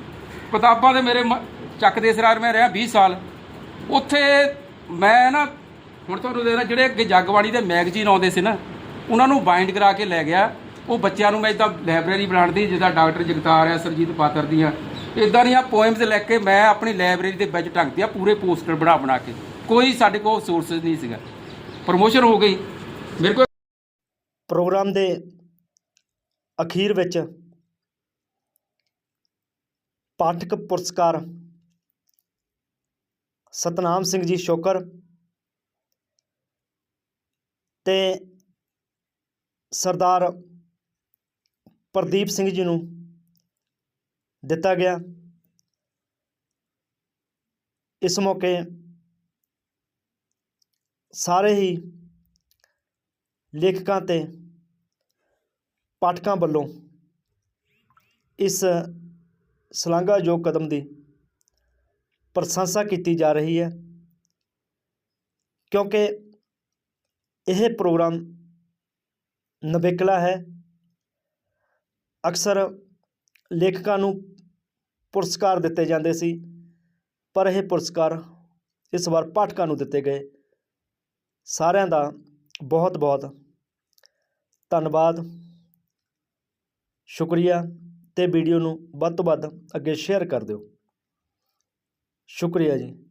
ਕਿਤਾਬਾਂ ਦੇ ਮੇਰੇ ਮ- ਚੱਕ ਦੇ ਸਰਾਰ ਮੈਂ ਰਿਹਾ 20 ਸਾਲ। ਉੱਥੇ ਮੈਂ ਨਾ ਹੁਣ ਤੁਹਾਨੂੰ ਦੇਣਾ ਜਿਹੜੇ ਅੱਗੇ ਜਗਬਾਣੀ ਦੇ ਮੈਗਜ਼ੀਨ ਆਉਂਦੇ ਸੀ ਨਾ, ਉਹਨਾਂ ਨੂੰ ਬਾਈਂਡ ਕਰਾ ਕੇ ਲੈ ਗਿਆ। ਉਹ ਬੱਚਿਆਂ ਨੂੰ ਮੈਂ ਇਦਾਂ ਲਾਇਬ੍ਰੇਰੀ ਬਣਾਉਣ ਦੀ, ਜਿੱਦਾਂ ਡਾਕਟਰ ਜਗਤਾਰ ਆ, ਸਰਜੀਤ ਪਾਤਰ ਦੀਆਂ ਇਦਾਂ ਦੀਆਂ ਪੋਇਮਸ ਲੈ ਕੇ ਮੈਂ ਆਪਣੀ ਲਾਇਬ੍ਰੇਰੀ ਦੇ ਵਿੱਚ ਢੰਗ ਦਿਆ ਪੂਰੇ ਪੋਸਟਰ ਬਣਾ ਬਣਾ ਕੇ, ਕੋਈ ਸਾਡੇ ਕੋਲ ਸੋਰਸਸ ਨਹੀਂ ਸੀਗਾ। ਪ੍ਰਮੋਸ਼ਨ ਹੋ ਗਈ। ਮੇਰੇ ਕੋਲ ਪ੍ਰੋਗਰਾਮ ਦੇ ਅਖੀਰ ਵਿੱਚ ਪਾਠਕ ਪੁਰਸਕਾਰ, ਸਤਨਾਮ ਸਿੰਘ ਜੀ ਸ਼ੋਕਰ ਤੇ ਸਰਦਾਰ ਪ੍ਰਦੀਪ ਸਿੰਘ ਜੀ ਨੂੰ ਦਿੱਤਾ ਗਿਆ। ਇਸ ਮੌਕੇ ਸਾਰੇ ਹੀ ਲੇਖਕਾਂ ਤੇ ਪਾਠਕਾਂ ਵੱਲੋਂ ਇਸ ਸ਼ਲਾਘਾਯੋਗ ਕਦਮ ਦੀ ਪ੍ਰਸ਼ੰਸਾ ਕੀਤੀ ਜਾ ਰਹੀ ਹੈ, ਕਿਉਂਕਿ ਇਹ ਪ੍ਰੋਗਰਾਮ ਨਵੇਕਲਾ ਹੈ। ਅਕਸਰ ਲੇਖਕਾਂ ਨੂੰ ਪੁਰਸਕਾਰ ਦਿੱਤੇ ਜਾਂਦੇ ਸੀ, ਪਰ ਇਹ ਪੁਰਸਕਾਰ ਇਸ ਵਾਰ ਪਾਠਕਾਂ ਨੂੰ ਦਿੱਤੇ ਗਏ। ਸਾਰਿਆਂ ਦਾ ਬਹੁਤ ਬਹੁਤ ਧੰਨਵਾਦ। ਸ਼ੁਕਰੀਆ ਤੇ ਵੀਡੀਓ ਨੂੰ ਵੱਧ ਤੋਂ ਵੱਧ ਅੱਗੇ ਸ਼ੇਅਰ ਕਰ ਦਿਓ। ਸ਼ੁਕਰੀਆ ਜੀ।